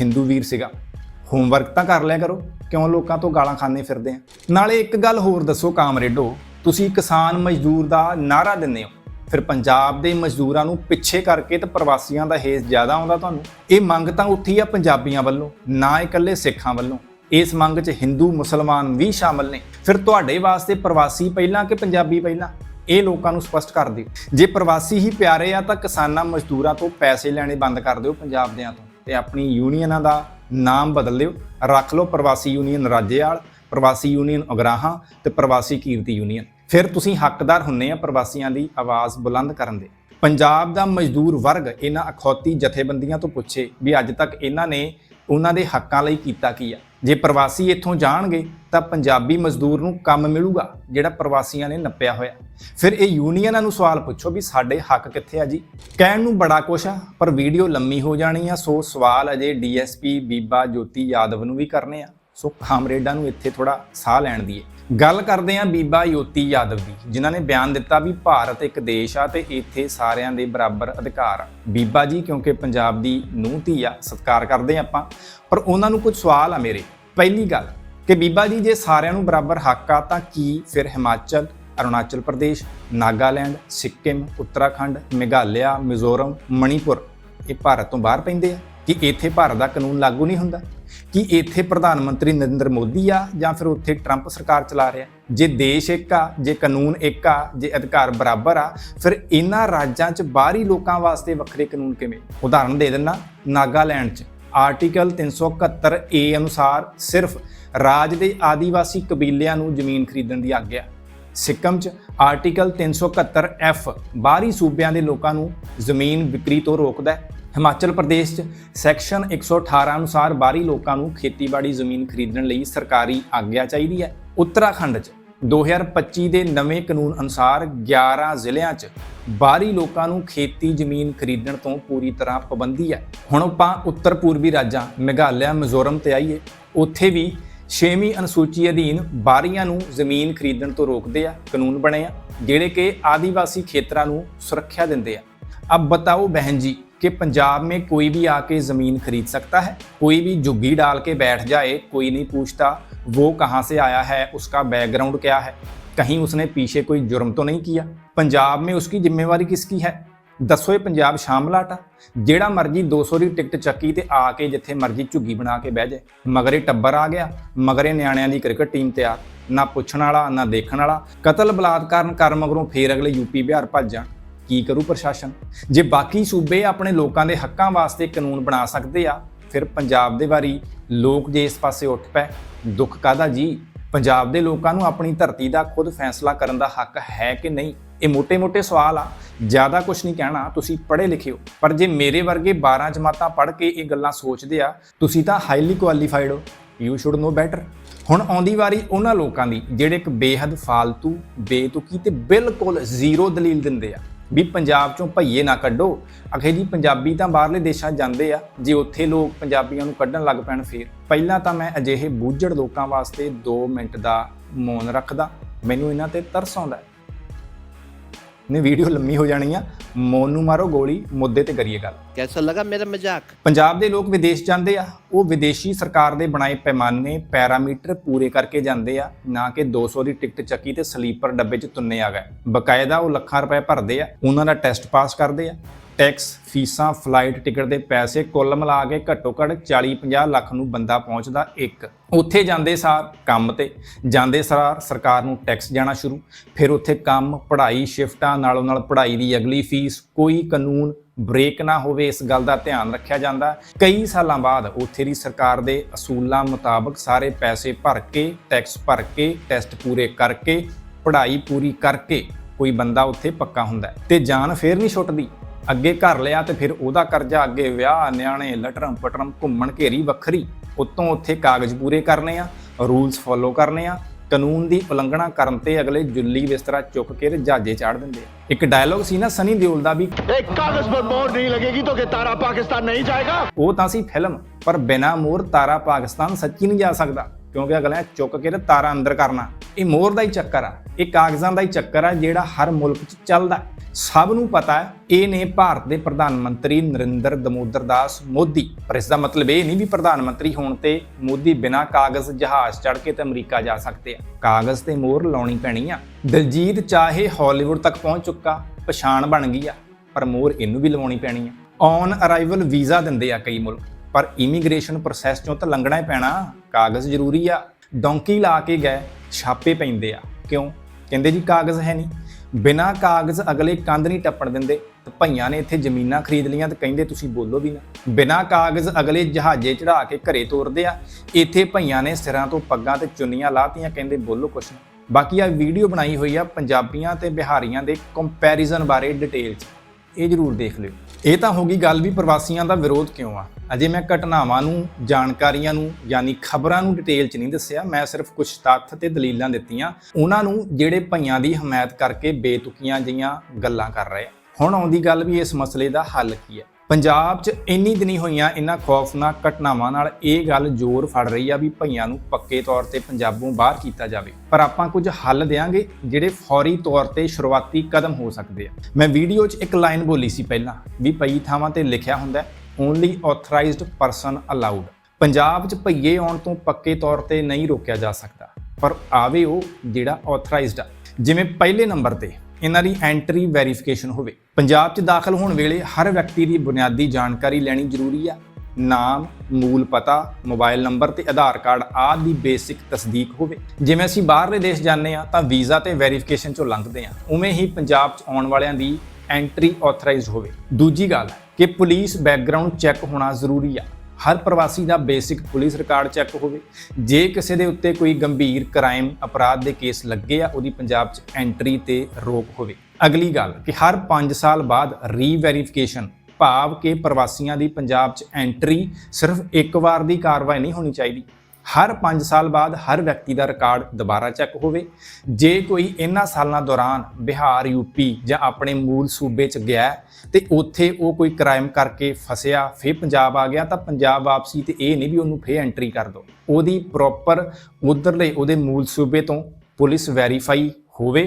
ਹਿੰਦੂ ਵੀਰ ਸੀਗਾ। ਹੋਮਵਰਕ ਤਾਂ ਕਰ ਲਿਆ ਕਰੋ। ਕਿਉਂ ਲੋਕਾਂ ਤੋਂ ਗਾਲਾਂ ਖਾਂਦੇ ਫਿਰਦੇ ਆ? ਨਾਲੇ ਇੱਕ ਗੱਲ ਹੋਰ ਦੱਸੋ ਕਾਮਰੇਡੋ, ਤੁਸੀਂ ਕਿਸਾਨ ਮਜ਼ਦੂਰ ਦਾ ਨਾਰਾ ਦਿੰਦੇ ਹੋ। ਫਿਰ ਪੰਜਾਬ ਦੇ ਮਜ਼ਦੂਰਾਂ ਨੂੰ ਪਿੱਛੇ ਕਰਕੇ ਤੇ ਪ੍ਰਵਾਸੀਆਂ ਦਾ ਹੇਸ ਜ਼ਿਆਦਾ ਆਉਂਦਾ ਤੁਹਾਨੂੰ? ਇਹ ਮੰਗ ਤਾਂ ਉੱਠੀ ਆ ਪੰਜਾਬੀਆਂ ਵੱਲੋਂ, ਨਾ ਇਕੱਲੇ ਸਿੱਖਾਂ ਵੱਲੋਂ। ਇਸ ਮੰਗ 'ਚ ਹਿੰਦੂ, ਮੁਸਲਮਾਨ ਵੀ ਸ਼ਾਮਲ ਨੇ। ਫਿਰ ਤੁਹਾਡੇ ਵਾਸਤੇ ਪ੍ਰਵਾਸੀ ਪਹਿਲਾਂ ਕਿ ਪੰਜਾਬੀ ਪਹਿਲਾਂ? ਇਹ ਲੋਕਾਂ ਨੂੰ ਸਪਸ਼ਟ ਕਰ ਦਿਓ। ਜੇ ਪ੍ਰਵਾਸੀ ਹੀ ਪਿਆਰੇ ਆ ਤਾਂ ਕਿਸਾਨਾਂ ਮਜ਼ਦੂਰਾਂ ਤੋਂ ਪੈਸੇ ਲੈਣੇ ਬੰਦ ਕਰ ਦਿਓ ਪੰਜਾਬ ਦਿਆਂ ਤੋਂ। ਤੇ ਆਪਣੀ ਯੂਨੀਅਨਾਂ ਦਾ ਨਾਮ ਬਦਲ ਲਿਓ, ਰੱਖ ਲਓ ਪ੍ਰਵਾਸੀ ਯੂਨੀਅਨ ਰਾਜੇਵਾਲ ਪ੍ਰਵਾਸੀ ਯੂਨੀਅਨ ਉਗਰਾਹਾਂ ਤੇ ਪ੍ਰਵਾਸੀ ਕੀਰਤੀ ਯੂਨੀਅਨ। ਫਿਰ ਤੁਸੀਂ ਹੱਕਦਾਰ ਹੁੰਨੇ ਆ ਪ੍ਰਵਾਸੀਆਂ ਦੀ ਆਵਾਜ਼ ਬੁਲੰਦ ਕਰਨ ਦੇ। ਪੰਜਾਬ ਦਾ ਮਜ਼ਦੂਰ ਵਰਗ ਇਹਨਾਂ ਅਖੌਤੀ ਜਥੇਬੰਦੀਆਂ ਤੋਂ ਪੁੱਛੇ ਵੀ ਅੱਜ ਤੱਕ ਇਹਨਾਂ ਨੇ ਉਹਨਾਂ ਦੇ ਹੱਕਾਂ ਲਈ ਕੀਤਾ ਕੀ ਆ। ਜੇ ਪ੍ਰਵਾਸੀ ਇੱਥੋਂ ਜਾਣਗੇ ਤਾਂ ਪੰਜਾਬੀ ਮਜ਼ਦੂਰ ਨੂੰ ਕੰਮ ਮਿਲੂਗਾ, ਜਿਹੜਾ ਪ੍ਰਵਾਸੀਆਂ ਨੇ ਨੱਪਿਆ ਹੋਇਆ। ਫਿਰ ਇਹ ਯੂਨੀਅਨਾਂ ਨੂੰ ਸਵਾਲ ਪੁੱਛੋ ਵੀ ਸਾਡੇ ਹੱਕ ਕਿੱਥੇ ਆ ਜੀ? ਕਹਿਣ ਨੂੰ ਬੜਾ ਕੁਛ ਆ, ਪਰ ਵੀਡੀਓ ਲੰਮੀ ਹੋ ਜਾਣੀ ਆ, ਸੋ ਸਵਾਲ ਅਜੇ ਡੀਐਸਪੀ ਬੀਬਾ ਜੋਤੀ ਯਾਦਵ ਨੂੰ ਵੀ ਕਰਨੇ ਆ। ਸੋ ਕਾਮਰੇਡਾਂ ਨੂੰ ਇੱਥੇ ਥੋੜਾ ਸਾਹ ਲੈਣ ਦੀਏ। ਗੱਲ ਕਰਦੇ ਹਾਂ ਬੀਬਾ ਯੋਤੀ ਯਾਦਵ ਦੀ, ਜਿਨ੍ਹਾਂ ਨੇ ਬਿਆਨ ਦਿੱਤਾ ਵੀ ਭਾਰਤ ਇੱਕ ਦੇਸ਼ ਆ ਤੇ ਇੱਥੇ ਸਾਰਿਆਂ ਦੇ ਬਰਾਬਰ ਅਧਿਕਾਰ ਆ। ਬੀਬਾ ਜੀ, ਕਿਉਂਕਿ ਪੰਜਾਬ ਦੀ ਨੂੰਹ ਧੀ ਆ, ਸਤਿਕਾਰ ਕਰਦੇ ਹਾਂ ਆਪਾਂ। ਪਰ ਉਹਨਾਂ ਨੂੰ ਕੁਝ ਸਵਾਲ ਆ ਮੇਰੇ। ਪਹਿਲੀ ਗੱਲ ਕਿ ਬੀਬਾ ਜੀ, ਜੇ ਸਾਰਿਆਂ ਨੂੰ ਬਰਾਬਰ ਹੱਕ ਆ, ਤਾਂ ਕੀ ਫਿਰ ਹਿਮਾਚਲ, ਅਰੁਣਾਚਲ ਪ੍ਰਦੇਸ਼, ਨਾਗਾਲੈਂਡ, ਸਿੱਕਿਮ, ਉੱਤਰਾਖੰਡ, ਮੇਘਾਲਿਆ, ਮਿਜ਼ੋਰਮ, ਮਣੀਪੁਰ, ਇਹ ਭਾਰਤ ਤੋਂ ਬਾਹਰ ਪੈਂਦੇ ਆ? ਕਿ ਇੱਥੇ ਭਾਰਤ ਦਾ ਕਾਨੂੰਨ ਲਾਗੂ ਨਹੀਂ ਹੁੰਦਾ? ਕਿ ਇੱਥੇ ਪ੍ਰਧਾਨ ਮੰਤਰੀ ਨਰਿੰਦਰ ਮੋਦੀ ਆ, ਜਾਂ ਫਿਰ ਉੱਥੇ ਟਰੰਪ ਸਰਕਾਰ ਚਲਾ ਰਿਹਾ? ਜੇ ਦੇਸ਼ ਇੱਕ ਆ, ਜੇ ਕਾਨੂੰਨ ਇੱਕ ਆ, ਜੇ ਅਧਿਕਾਰ ਬਰਾਬਰ ਆ, ਫਿਰ ਇਹਨਾਂ ਰਾਜਾਂ 'ਚ ਬਾਹਰੀ ਲੋਕਾਂ ਵਾਸਤੇ ਵੱਖਰੇ ਕਾਨੂੰਨ ਕਿਵੇਂ? ਉਦਾਹਰਨ ਦੇ ਦਿੰਨਾ ਨਾਗਾਲੈਂਡ 'ਚ। ਆਰਟੀਕਲ 371 ਏ ਅਨੁਸਾਰ ਸਿਰਫ ਰਾਜ ਦੇ ਆਦੀਵਾਸੀ ਕਬੀਲਿਆਂ ਨੂੰ ਜ਼ਮੀਨ ਖਰੀਦਣ ਦੀ ਆਗਿਆ। ਸਿੱਕਮ 'ਚ ਆਰਟੀਕਲ 371 ਐਫ ਬਾਹਰੀ ਸੂਬਿਆਂ ਦੇ ਲੋਕਾਂ ਨੂੰ ਜ਼ਮੀਨ ਵਿਕਰੀ ਤੋਂ ਰੋਕਦਾ ਹੈ। ਹਿਮਾਚਲ ਪ੍ਰਦੇਸ਼ 'ਚ ਸੈਕਸ਼ਨ 118 ਅਨੁਸਾਰ ਬਾਹਰੀ ਲੋਕਾਂ ਨੂੰ ਖੇਤੀਬਾੜੀ ਜ਼ਮੀਨ ਖਰੀਦਣ ਲਈ ਸਰਕਾਰੀ ਆਗਿਆ ਚਾਹੀਦੀ ਹੈ। ਉੱਤਰਾਖੰਡ 'ਚ 2025 ਦੇ ਨਵੇਂ ਕਾਨੂੰਨ ਅਨੁਸਾਰ 11 ਜ਼ਿਲ੍ਹਿਆਂ 'ਚ ਬਾਹਰੀ ਲੋਕਾਂ ਨੂੰ ਖੇਤੀ ਜ਼ਮੀਨ ਖਰੀਦਣ ਤੋਂ ਪੂਰੀ ਤਰ੍ਹਾਂ ਪਾਬੰਦੀ ਹੈ ਹੁਣ ਆਪਾਂ ਉੱਤਰ ਪੂਰਬੀ ਰਾਜਾਂ ਮੇਘਾਲਿਆ ਮਿਜ਼ੋਰਮ ਤੇ ਆਈਏ ਉੱਥੇ ਵੀ ਛੇਵੀਂ ਅਨੁਸੂਚੀ ਅਧੀਨ ਬਾਹਰੀਆਂ ਨੂੰ ਜ਼ਮੀਨ ਖਰੀਦਣ ਤੋਂ ਰੋਕਦੇ ਆ ਕਾਨੂੰਨ ਬਣੇ ਆ ਜਿਹੜੇ ਕਿ ਆਦੀਵਾਸੀ ਖੇਤਰਾਂ ਨੂੰ ਸੁਰੱਖਿਆ ਦਿੰਦੇ ਆ अब बताओ बहन जी कि पंजाब में कोई भी आके ज़मीन खरीद सकता है कोई भी झुग्गी डाल के बैठ जाए कोई नहीं पूछता वो कहाँ से आया है उसका बैकग्राउंड क्या है कहीं उसने पीछे कोई जुर्म तो नहीं किया पंजाब में उसकी जिम्मेवारी किसकी है ਦੱਸੋ ਇਹ ਪੰਜਾਬ ਸ਼ਾਮਲਾਟ ਆ ਜਿਹੜਾ ਮਰਜੀ 200 ਦੀ ਟਿਕਟ ਚੱਕੀ ਤੇ ਆ ਕੇ ਜਿੱਥੇ ਮਰਜੀ ਝੁੱਗੀ ਬਣਾ ਕੇ ਬਹਿ ਜਾਏ ਮਗਰੇ ਟੱਬਰ ਆ ਗਿਆ ਮਗਰੇ ਨਿਆਣਿਆਂ ਦੀ ਕ੍ਰਿਕਟ ਟੀਮ ਤਿਆਰ ਨਾ ਪੁੱਛਣ ਵਾਲਾ ਨਾ ਦੇਖਣ ਵਾਲਾ ਕਤਲ ਬਲਾਤਕਾਰ ਕਰ ਮਗਰੋਂ ਫੇਰ ਅਗਲੇ ਯੂਪੀ ਬਿਹਾਰ ਭੱਜ ਜਾਣ ਕੀ ਕਰੂ ਪ੍ਰਸ਼ਾਸਨ ਜੇ ਬਾਕੀ ਸੂਬੇ ਆਪਣੇ ਲੋਕਾਂ ਦੇ ਹੱਕਾਂ ਵਾਸਤੇ ਕਾਨੂੰਨ ਬਣਾ ਸਕਦੇ ਆ ਫਿਰ ਪੰਜਾਬ ਦੇ ਵਾਰੀ ਲੋਕ ਜੇ ਇਸ ਪਾਸੇ ਉੱਠ ਪਏ, ਦੁੱਖ ਕਾਦਾ ਜੀ? ਪੰਜਾਬ ਦੇ ਲੋਕਾਂ ਨੂੰ ਆਪਣੀ ਧਰਤੀ ਦਾ ਖੁਦ ਫੈਸਲਾ ਕਰਨ ਦਾ ਹੱਕ ਹੈ ਕਿ ਨਹੀਂ? ਇਹ ਮੋٹے-ਮੋٹے ਸਵਾਲ ਆ, ਜ਼ਿਆਦਾ ਕੁਝ ਨਹੀਂ ਕਹਿਣਾ, ਤੁਸੀਂ ਪੜ੍ਹੇ ਲਿਖੇ ਹੋ। ਪਰ ਜੇ ਮੇਰੇ ਵਰਗੇ 12 ਜਮਾਤਾਂ ਪੜ੍ਹ ਕੇ ਇਹ ਗੱਲਾਂ ਸੋਚਦੇ ਆ, ਤੁਸੀਂ ਤਾਂ ਹਾਈਲੀ ਕੁਆਲੀਫਾਈਡ ਹੋ। ਯੂ ਸ਼ੁੱਡ ਨੋ ਬੈਟਰ ਹੁਣ ਆਉਂਦੀ ਵਾਰੀ ਉਹਨਾਂ ਲੋਕਾਂ ਦੀ, ਜਿਹੜੇ ਇੱਕ ਬੇਹੱਦ ਫਾਲਤੂ, ਬੇਤੁਕੀ ਤੇ ਬਿਲਕੁਲ ਜ਼ੀਰੋ ਦਲੀਲ ਦਿੰਦੇ ਆ। ਵੀ ਪੰਜਾਬ ਚੋਂ ਭਈਏ ਨਾ ਕੱਢੋ। ਅਖੇ ਜੀ, ਪੰਜਾਬੀ ਤਾਂ ਬਾਹਰਲੇ ਦੇਸ਼ਾਂ ਜਾਂਦੇ ਆ। ਜੇ ਉੱਥੇ ਲੋਕ ਪੰਜਾਬੀਆਂ ਨੂੰ ਕੱਢਣ ਲੱਗ ਪੈਣ ਫੇਰ। ਪਹਿਲਾਂ ਤਾਂ ਮੈਂ ਅਜਿਹੇ ਬੂਝੜ ਲੋਕਾਂ ਵਾਸਤੇ 2 ਮਿੰਟ ਦਾ ਮੌਨ ਰੱਖਦਾ। ਮੈਨੂੰ ਇਹਨਾਂ ਤੇ ਤਰਸ ਆਉਂਦਾ ਨਹੀਂ ਵੀਡੀਓ ਲੰਮੀ ਹੋ ਜਾਣੀ ਆ। ਮੋਨੂ ਮਾਰੋ ਗੋਲੀ ਮੁੱਦੇ ਤੇ ਕਰੀਏ ਗੱਲ। ਕੈਸਾ ਲੱਗਾ ਮੇਰਾ ਮਜ਼ਾਕ? ਪੰਜਾਬ ਦੇ ਲੋਕ ਵਿਦੇਸ਼ ਜਾਂਦੇ ਆ। ਉਹ ਵਿਦੇਸ਼ੀ ਸਰਕਾਰ ਦੇ ਬਣਾਏ ਪੈਮਾਨੇ ਪੈਰਾਮੀਟਰ ਪੂਰੇ ਕਰਕੇ ਜਾਂਦੇ ਆ। ਨਾ ਕਿ 200 ਦੀ ਟਿਕਟ ਚੱਕੀ ਤੇ ਸਲੀਪਰ ਡੱਬੇ 'ਚ ਤੁੰਨੇ ਆ ਗਏ। ਬਕਾਇਦਾ ਉਹ ਲੱਖਾਂ ਰੁਪਏ ਭਰਦੇ ਆ। ਉਹਨਾਂ ਦਾ ਟੈਸਟ ਪਾਸ ਕਰਦੇ ਆ। ਟੈਕਸ ਫੀਸਾਂ, ਫਲਾਈਟ ਟਿਕਟ ਦੇ ਪੈਸੇ ਕੁੱਲ ਮਿਲਾ ਕੇ ਘੱਟੋ ਘੱਟ 40-50 ਲੱਖ ਨੂੰ ਬੰਦਾ ਪਹੁੰਚਦਾ ਇੱਕ। ਉੱਥੇ ਜਾਂਦੇ ਸਾਰ ਕੰਮ ਤੇ, ਜਾਂਦੇ ਸਾਰ ਸਰਕਾਰ ਨੂੰ ਟੈਕਸ ਜਾਣਾ ਸ਼ੁਰੂ। ਫਿਰ ਉੱਥੇ ਕੰਮ, ਪੜ੍ਹਾਈ, ਸ਼ਿਫਟਾਂ, ਨਾਲੋਂ ਨਾਲ ਪੜ੍ਹਾਈ ਦੀ ਅਗਲੀ ਫੀਸ। ਕੋਈ ਕਾਨੂੰਨ ਬ੍ਰੇਕ ਨਾ ਹੋਵੇ, ਇਸ ਗੱਲ ਦਾ ਧਿਆਨ ਰੱਖਿਆ ਜਾਂਦਾ। ਕਈ ਸਾਲਾਂ ਬਾਅਦ ਉੱਥੇ ਦੀ ਸਰਕਾਰ ਦੇ ਅਸੂਲਾਂ ਮੁਤਾਬਕ ਸਾਰੇ ਪੈਸੇ ਭਰ ਕੇ, ਟੈਕਸ ਭਰ ਕੇ, ਟੈਸਟ ਪੂਰੇ ਕਰਕੇ, ਪੜ੍ਹਾਈ ਪੂਰੀ ਕਰਕੇ ਕੋਈ ਬੰਦਾ ਉੱਥੇ ਪੱਕਾ ਹੁੰਦਾ ਹੈ। ਤੇ ਜਾਨ ਫੇਰ ਨਹੀਂ ਛੁੱਟਦੀ। ਅੱਗੇ ਘਰ ਲਿਆ ਤੇ ਫਿਰ ਉਹਦਾ ਕਰਜ਼ਾ ਅੱਗੇ ਵਿਆਹ ਨਿਆਣੇ ਲਟਰਮ ਪਟਰਮ ਘੁੰਮਣ ਘੇਰੀ ਵੱਖਰੀ। ਉਤੋਂ ਉੱਥੇ ਕਾਗਜ਼ ਪੂਰੇ ਕਰਨੇ ਆ ਰੂਲਸ ਫੋਲੋ ਕਰਨੇ ਆ ਕਾਨੂੰਨ ਦੀ ਉਲੰਘਣਾ ਕਰਨ ਤੇ ਅਗਲੇ ਜੁੱਲੀ ਬਿਸਤਰਾ ਚੁੱਕ ਕੇ ਜਾਜੇ ਚਾੜ ਦਿੰਦੇ ਇੱਕ ਡਾਇਲੋਗ ਸੀ ਨਾ ਸਨੀ ਦਿਓਲ ਦਾ ਵੀ ਇੱਕ ਕਾਗਜ਼ ਪਰ ਮੋਹਰ ਨਹੀਂ ਲੱਗੇਗੀ ਤਾਂ ਕਿ ਤਾਰਾ ਪਾਕਿਸਤਾਨ ਨਹੀਂ ਜਾਏਗਾ। ਉਹ ਤਾਂ ਸੀ ਫਿਲਮ ਪਰ ਬਿਨਾ ਮੋਰ ਤਾਰਾ ਪਾਕਿਸਤਾਨ ਸੱਚੀ ਨਹੀਂ ਜਾ ਸਕਦਾ। ਕਿਉਂਕਿ ਅਗਲੇ ਚੁੱਕ ਕੇ ਤੇ ਤਾਰਾ ਅੰਦਰ ਕਰਨਾ। ਇਹ ਮੋਹਰ ਦਾ ਹੀ ਚੱਕਰ ਆ। ਇਹ ਕਾਗਜ਼ਾਂ ਦਾ ਹੀ ਚੱਕਰ ਆ, ਜਿਹੜਾ ਹਰ ਮੁਲਕ 'ਚ ਚੱਲਦਾ ਸਭ ਨੂੰ ਪਤਾ ਹੈ, ਇਹ ਨੇ ਭਾਰਤ ਦੇ ਪ੍ਰਧਾਨ ਮੰਤਰੀ ਨਰਿੰਦਰ ਦਮੋਦਰ ਦਾਸ ਮੋਦੀ। ਪਰ ਇਸ ਦਾ ਮਤਲਬ ਇਹ ਨਹੀਂ ਵੀ ਪ੍ਰਧਾਨ ਮੰਤਰੀ ਹੋਣ ਤੇ ਮੋਦੀ ਬਿਨਾਂ ਕਾਗਜ਼ ਜਹਾਜ਼ ਚੜ੍ਹ ਕੇ ਤੇ ਅਮਰੀਕਾ ਜਾ ਸਕਦੇ ਆ। ਕਾਗਜ਼ ਤੇ ਮੋਹਰ ਲਾਉਣੀ ਪੈਣੀ ਆ। ਦਲਜੀਤ ਚਾਹੇ ਹਾਲੀਵੁੱਡ ਤੱਕ ਪਹੁੰਚ ਚੁੱਕਾ, ਪਛਾਣ ਬਣ ਗਈ ਆ, ਪਰ ਮੋਹਰ ਇਹਨੂੰ ਵੀ ਲਵਾਉਣੀ ਪੈਣੀ ਆ। ਔਨ ਅਰਾਈਵਲ ਵੀਜ਼ਾ ਦਿੰਦੇ ਆ ਕਈ ਮੁਲਕ, ਪਰ ਇਮੀਗ੍ਰੇਸ਼ਨ ਪ੍ਰੋਸੈਸ ਚੋਂ ਤਾਂ ਲੰਘਣਾ ਹੀ ਪੈਣਾ। ਕਾਗਜ਼ ਜ਼ਰੂਰੀ ਆ। ਡੌਂਕੀ ਲਾ ਕੇ ਗਏ, ਛਾਪੇ ਪੈਂਦੇ ਆ। ਕਿਉਂ? ਕਹਿੰਦੇ ਜੀ ਕਾਗਜ਼ ਹੈ ਨਹੀਂ। ਬਿਨਾ ਕਾਗਜ਼ ਅਗਲੇ ਕੰਧ ਨਹੀਂ ਟੱਪਣ ਦਿੰਦੇ। ਤੇ ਭਈਆਂ ਨੇ ਇੱਥੇ ਜ਼ਮੀਨਾਂ ਖਰੀਦ ਲੀਆਂ ਤੇ ਕਹਿੰਦੇ ਤੁਸੀਂ ਬੋਲੋ ਵੀ ਨਾ। ਬਿਨਾ ਕਾਗਜ਼ ਅਗਲੇ ਜਹਾਜ਼ੇ ਚੜਾ ਕੇ ਘਰੇ ਤੋਰਦੇ ਆ। ਇੱਥੇ ਭਈਆਂ ਨੇ ਸਿਰਾਂ ਤੋਂ ਪੱਗਾਂ ਤੇ ਚੁੰਨੀਆਂ ਲਾਤੀਆਂ, ਕਹਿੰਦੇ ਬੋਲੋ ਕੁਛ ਨਹੀਂ ਬਾਕੀ ਆ ਵੀਡੀਓ ਬਣਾਈ ਹੋਈ ਆ ਪੰਜਾਬੀਆਂ ਤੇ ਬਿਹਾਰੀਆਂ ਦੇ ਕੰਪੈਰੀਜ਼ਨ ਬਾਰੇ ਡਿਟੇਲ 'ਚ ਇਹ ਜਰੂਰ ਦੇਖ ਲਿਓ। ਇਹ ਤਾਂ ਹੋ ਗਈ ਗੱਲ ਵੀ ਪ੍ਰਵਾਸੀਆਂ ਦਾ ਵਿਰੋਧ ਕਿਉਂ ਆ? ਅਜੇ ਮੈਂ ਘਟਨਾਵਾਂ ਨੂੰ, ਜਾਣਕਾਰੀਆਂ ਨੂੰ, ਯਾਨੀ ਖਬਰਾਂ ਨੂੰ ਡਿਟੇਲ 'ਚ ਨਹੀਂ ਦੱਸਿਆ। ਮੈਂ ਸਿਰਫ ਕੁਝ ਤੱਥ ਤੇ ਦਲੀਲਾਂ ਦਿੱਤੀਆਂ। ਉਹਨਾਂ ਨੂੰ ਜਿਹੜੇ ਭਈਆਂ ਦੀ ਹਮਾਇਤ ਕਰਕੇ ਬੇਤੁਕੀਆਂ ਜਿਹੀਆਂ ਗੱਲਾਂ ਕਰ ਰਹੇ ਹੁਣ ਆਉਂਦੀ ਗੱਲ ਵੀ ਇਸ ਮਸਲੇ ਦਾ ਹੱਲ ਕੀ ਹੈ? ਪੰਜਾਬ 'ਚ ਇੰਨੀ ਦਿਨੀ ਹੋਈਆਂ ਇਹਨਾਂ ਖੌਫਨਾਕ ਘਟਨਾਵਾਂ ਨਾਲ ਇਹ ਗੱਲ ਜ਼ੋਰ ਫੜ ਰਹੀ ਆ ਵੀ ਭਈਆਂ ਨੂੰ ਪੱਕੇ ਤੌਰ ਤੇ ਪੰਜਾਬੋਂ ਬਾਹਰ ਕੀਤਾ ਜਾਵੇ। ਪਰ ਆਪਾਂ ਕੁਝ ਹੱਲ ਦੇਾਂਗੇ ਜਿਹੜੇ ਫੌਰੀ ਤੌਰ ਤੇ ਸ਼ੁਰੂਆਤੀ ਕਦਮ ਹੋ ਸਕਦੇ ਆ। ਮੈਂ ਵੀਡੀਓ 'ਚ ਇੱਕ ਲਾਈਨ ਬੋਲੀ ਸੀ ਪਹਿਲਾਂ ਵੀ ਪਈ ਥਾਵਾਂ ਤੇ ਲਿਖਿਆ ਹੁੰਦਾ only authorised person allowed Punjab 'ਚ ਭਈਏ ਆਉਣ ਤੋਂ ਪੱਕੇ ਤੌਰ ਤੇ ਨਹੀਂ ਰੋਕਿਆ ਜਾ ਸਕਦਾ। ਪਰ ਆਵੇ ਉਹ ਜਿਹੜਾ ਆਥੋਰਾਈਜ਼ਡ ਆ। ਜਿਵੇਂ ਪਹਿਲੇ ਨੰਬਰ ਤੇ ਇਹਨਾਂ ਦੀ ਐਂਟਰੀ ਵੈਰੀਫਿਕੇਸ਼ਨ ਹੋਵੇ। ਪੰਜਾਬ 'ਚ ਦਾਖਲ ਹੋਣ ਵੇਲੇ ਹਰ ਵਿਅਕਤੀ ਦੀ ਬੁਨਿਆਦੀ ਜਾਣਕਾਰੀ ਲੈਣੀ ਜ਼ਰੂਰੀ ਆ। ਨਾਮ, ਮੂਲ ਪਤਾ, ਮੋਬਾਈਲ ਨੰਬਰ ਤੇ ਆਧਾਰ ਕਾਰਡ ਆਦਿ ਦੀ ਬੇਸਿਕ ਤਸਦੀਕ ਹੋਵੇ। ਜਿਵੇਂ ਅਸੀਂ ਬਾਹਰਲੇ ਦੇਸ਼ ਜਾਂਦੇ ਆ ਤਾਂ ਵੀਜ਼ਾ ਤੇ ਵੈਰੀਫਿਕੇਸ਼ਨ ਚੋਂ ਲੰਘਦੇ ਆ ਉਵੇਂ ਹੀ ਪੰਜਾਬ 'ਚ ਆਉਣ ਵਾਲਿਆਂ ਦੀ ਐਂਟਰੀ ਆਥੋਰਾਈਜ਼ਡ ਹੋਵੇ। ਦੂਜੀ ਗੱਲ ਕਿ ਪੁਲਿਸ ਬੈਕਗ੍ਰਾਉਂਡ ਚੈੱਕ ਹੋਣਾ ਜ਼ਰੂਰੀ ਆ। ਹਰ ਪ੍ਰਵਾਸੀ ਦਾ ਬੇਸਿਕ ਪੁਲਿਸ ਰਿਕਾਰਡ ਚੈੱਕ ਹੋਵੇ। ਜੇ ਕਿਸੇ ਦੇ ਉੱਤੇ ਕੋਈ ਗੰਭੀਰ ਕ੍ਰਾਈਮ, ਅਪਰਾਧ ਦੇ ਕੇਸ ਲੱਗੇ ਆ, ਉਹਦੀ ਪੰਜਾਬ 'ਚ ਐਂਟਰੀ ਤੇ ਰੋਕ ਹੋਵੇ। ਅਗਲੀ ਗੱਲ ਕਿ ਹਰ 5 ਸਾਲ ਬਾਅਦ ਰੀਵੈਰੀਫਿਕੇਸ਼ਨ ਭਾਵ ਕਿ ਪ੍ਰਵਾਸੀਆਂ ਦੀ ਪੰਜਾਬ 'ਚ ਐਂਟਰੀ ਸਿਰਫ ਇੱਕ ਵਾਰ ਦੀ ਕਾਰਵਾਈ ਨਹੀਂ ਹੋਣੀ ਚਾਹੀਦੀ। ਹਰ 5 ਸਾਲ ਬਾਅਦ ਹਰ ਵਿਅਕਤੀ ਦਾ ਰਿਕਾਰਡ ਦੁਬਾਰਾ ਚੈੱਕ ਹੋਵੇ। ਜੇ ਕੋਈ ਇਹਨਾਂ ਸਾਲਾਂ ਦੌਰਾਨ ਬਿਹਾਰ ਯੂਪੀ ਜਾਂ ਆਪਣੇ ਮੂਲ ਸੂਬੇ 'ਚ ਗਿਆ ਹੈ ਤੇ ਉੱਥੇ ਉਹ ਕੋਈ ਕ੍ਰਾਈਮ ਕਰਕੇ ਫਸਿਆ, ਫੇਰ ਪੰਜਾਬ ਆ ਗਿਆ ਤਾਂ ਪੰਜਾਬ ਵਾਪਸੀ ਤੇ ਇਹ ਨਹੀਂ ਵੀ ਉਹਨੂੰ ਫੇਰ ਐਂਟਰੀ ਕਰ ਦਿਓ ਉਹਦੀ ਪ੍ਰੋਪਰ ਉਧਰਲੇ ਉਹਦੇ ਮੂਲ ਸੂਬੇ ਤੋਂ ਪੁਲਿਸ ਵੈਰੀਫਾਈ ਹੋਵੇ।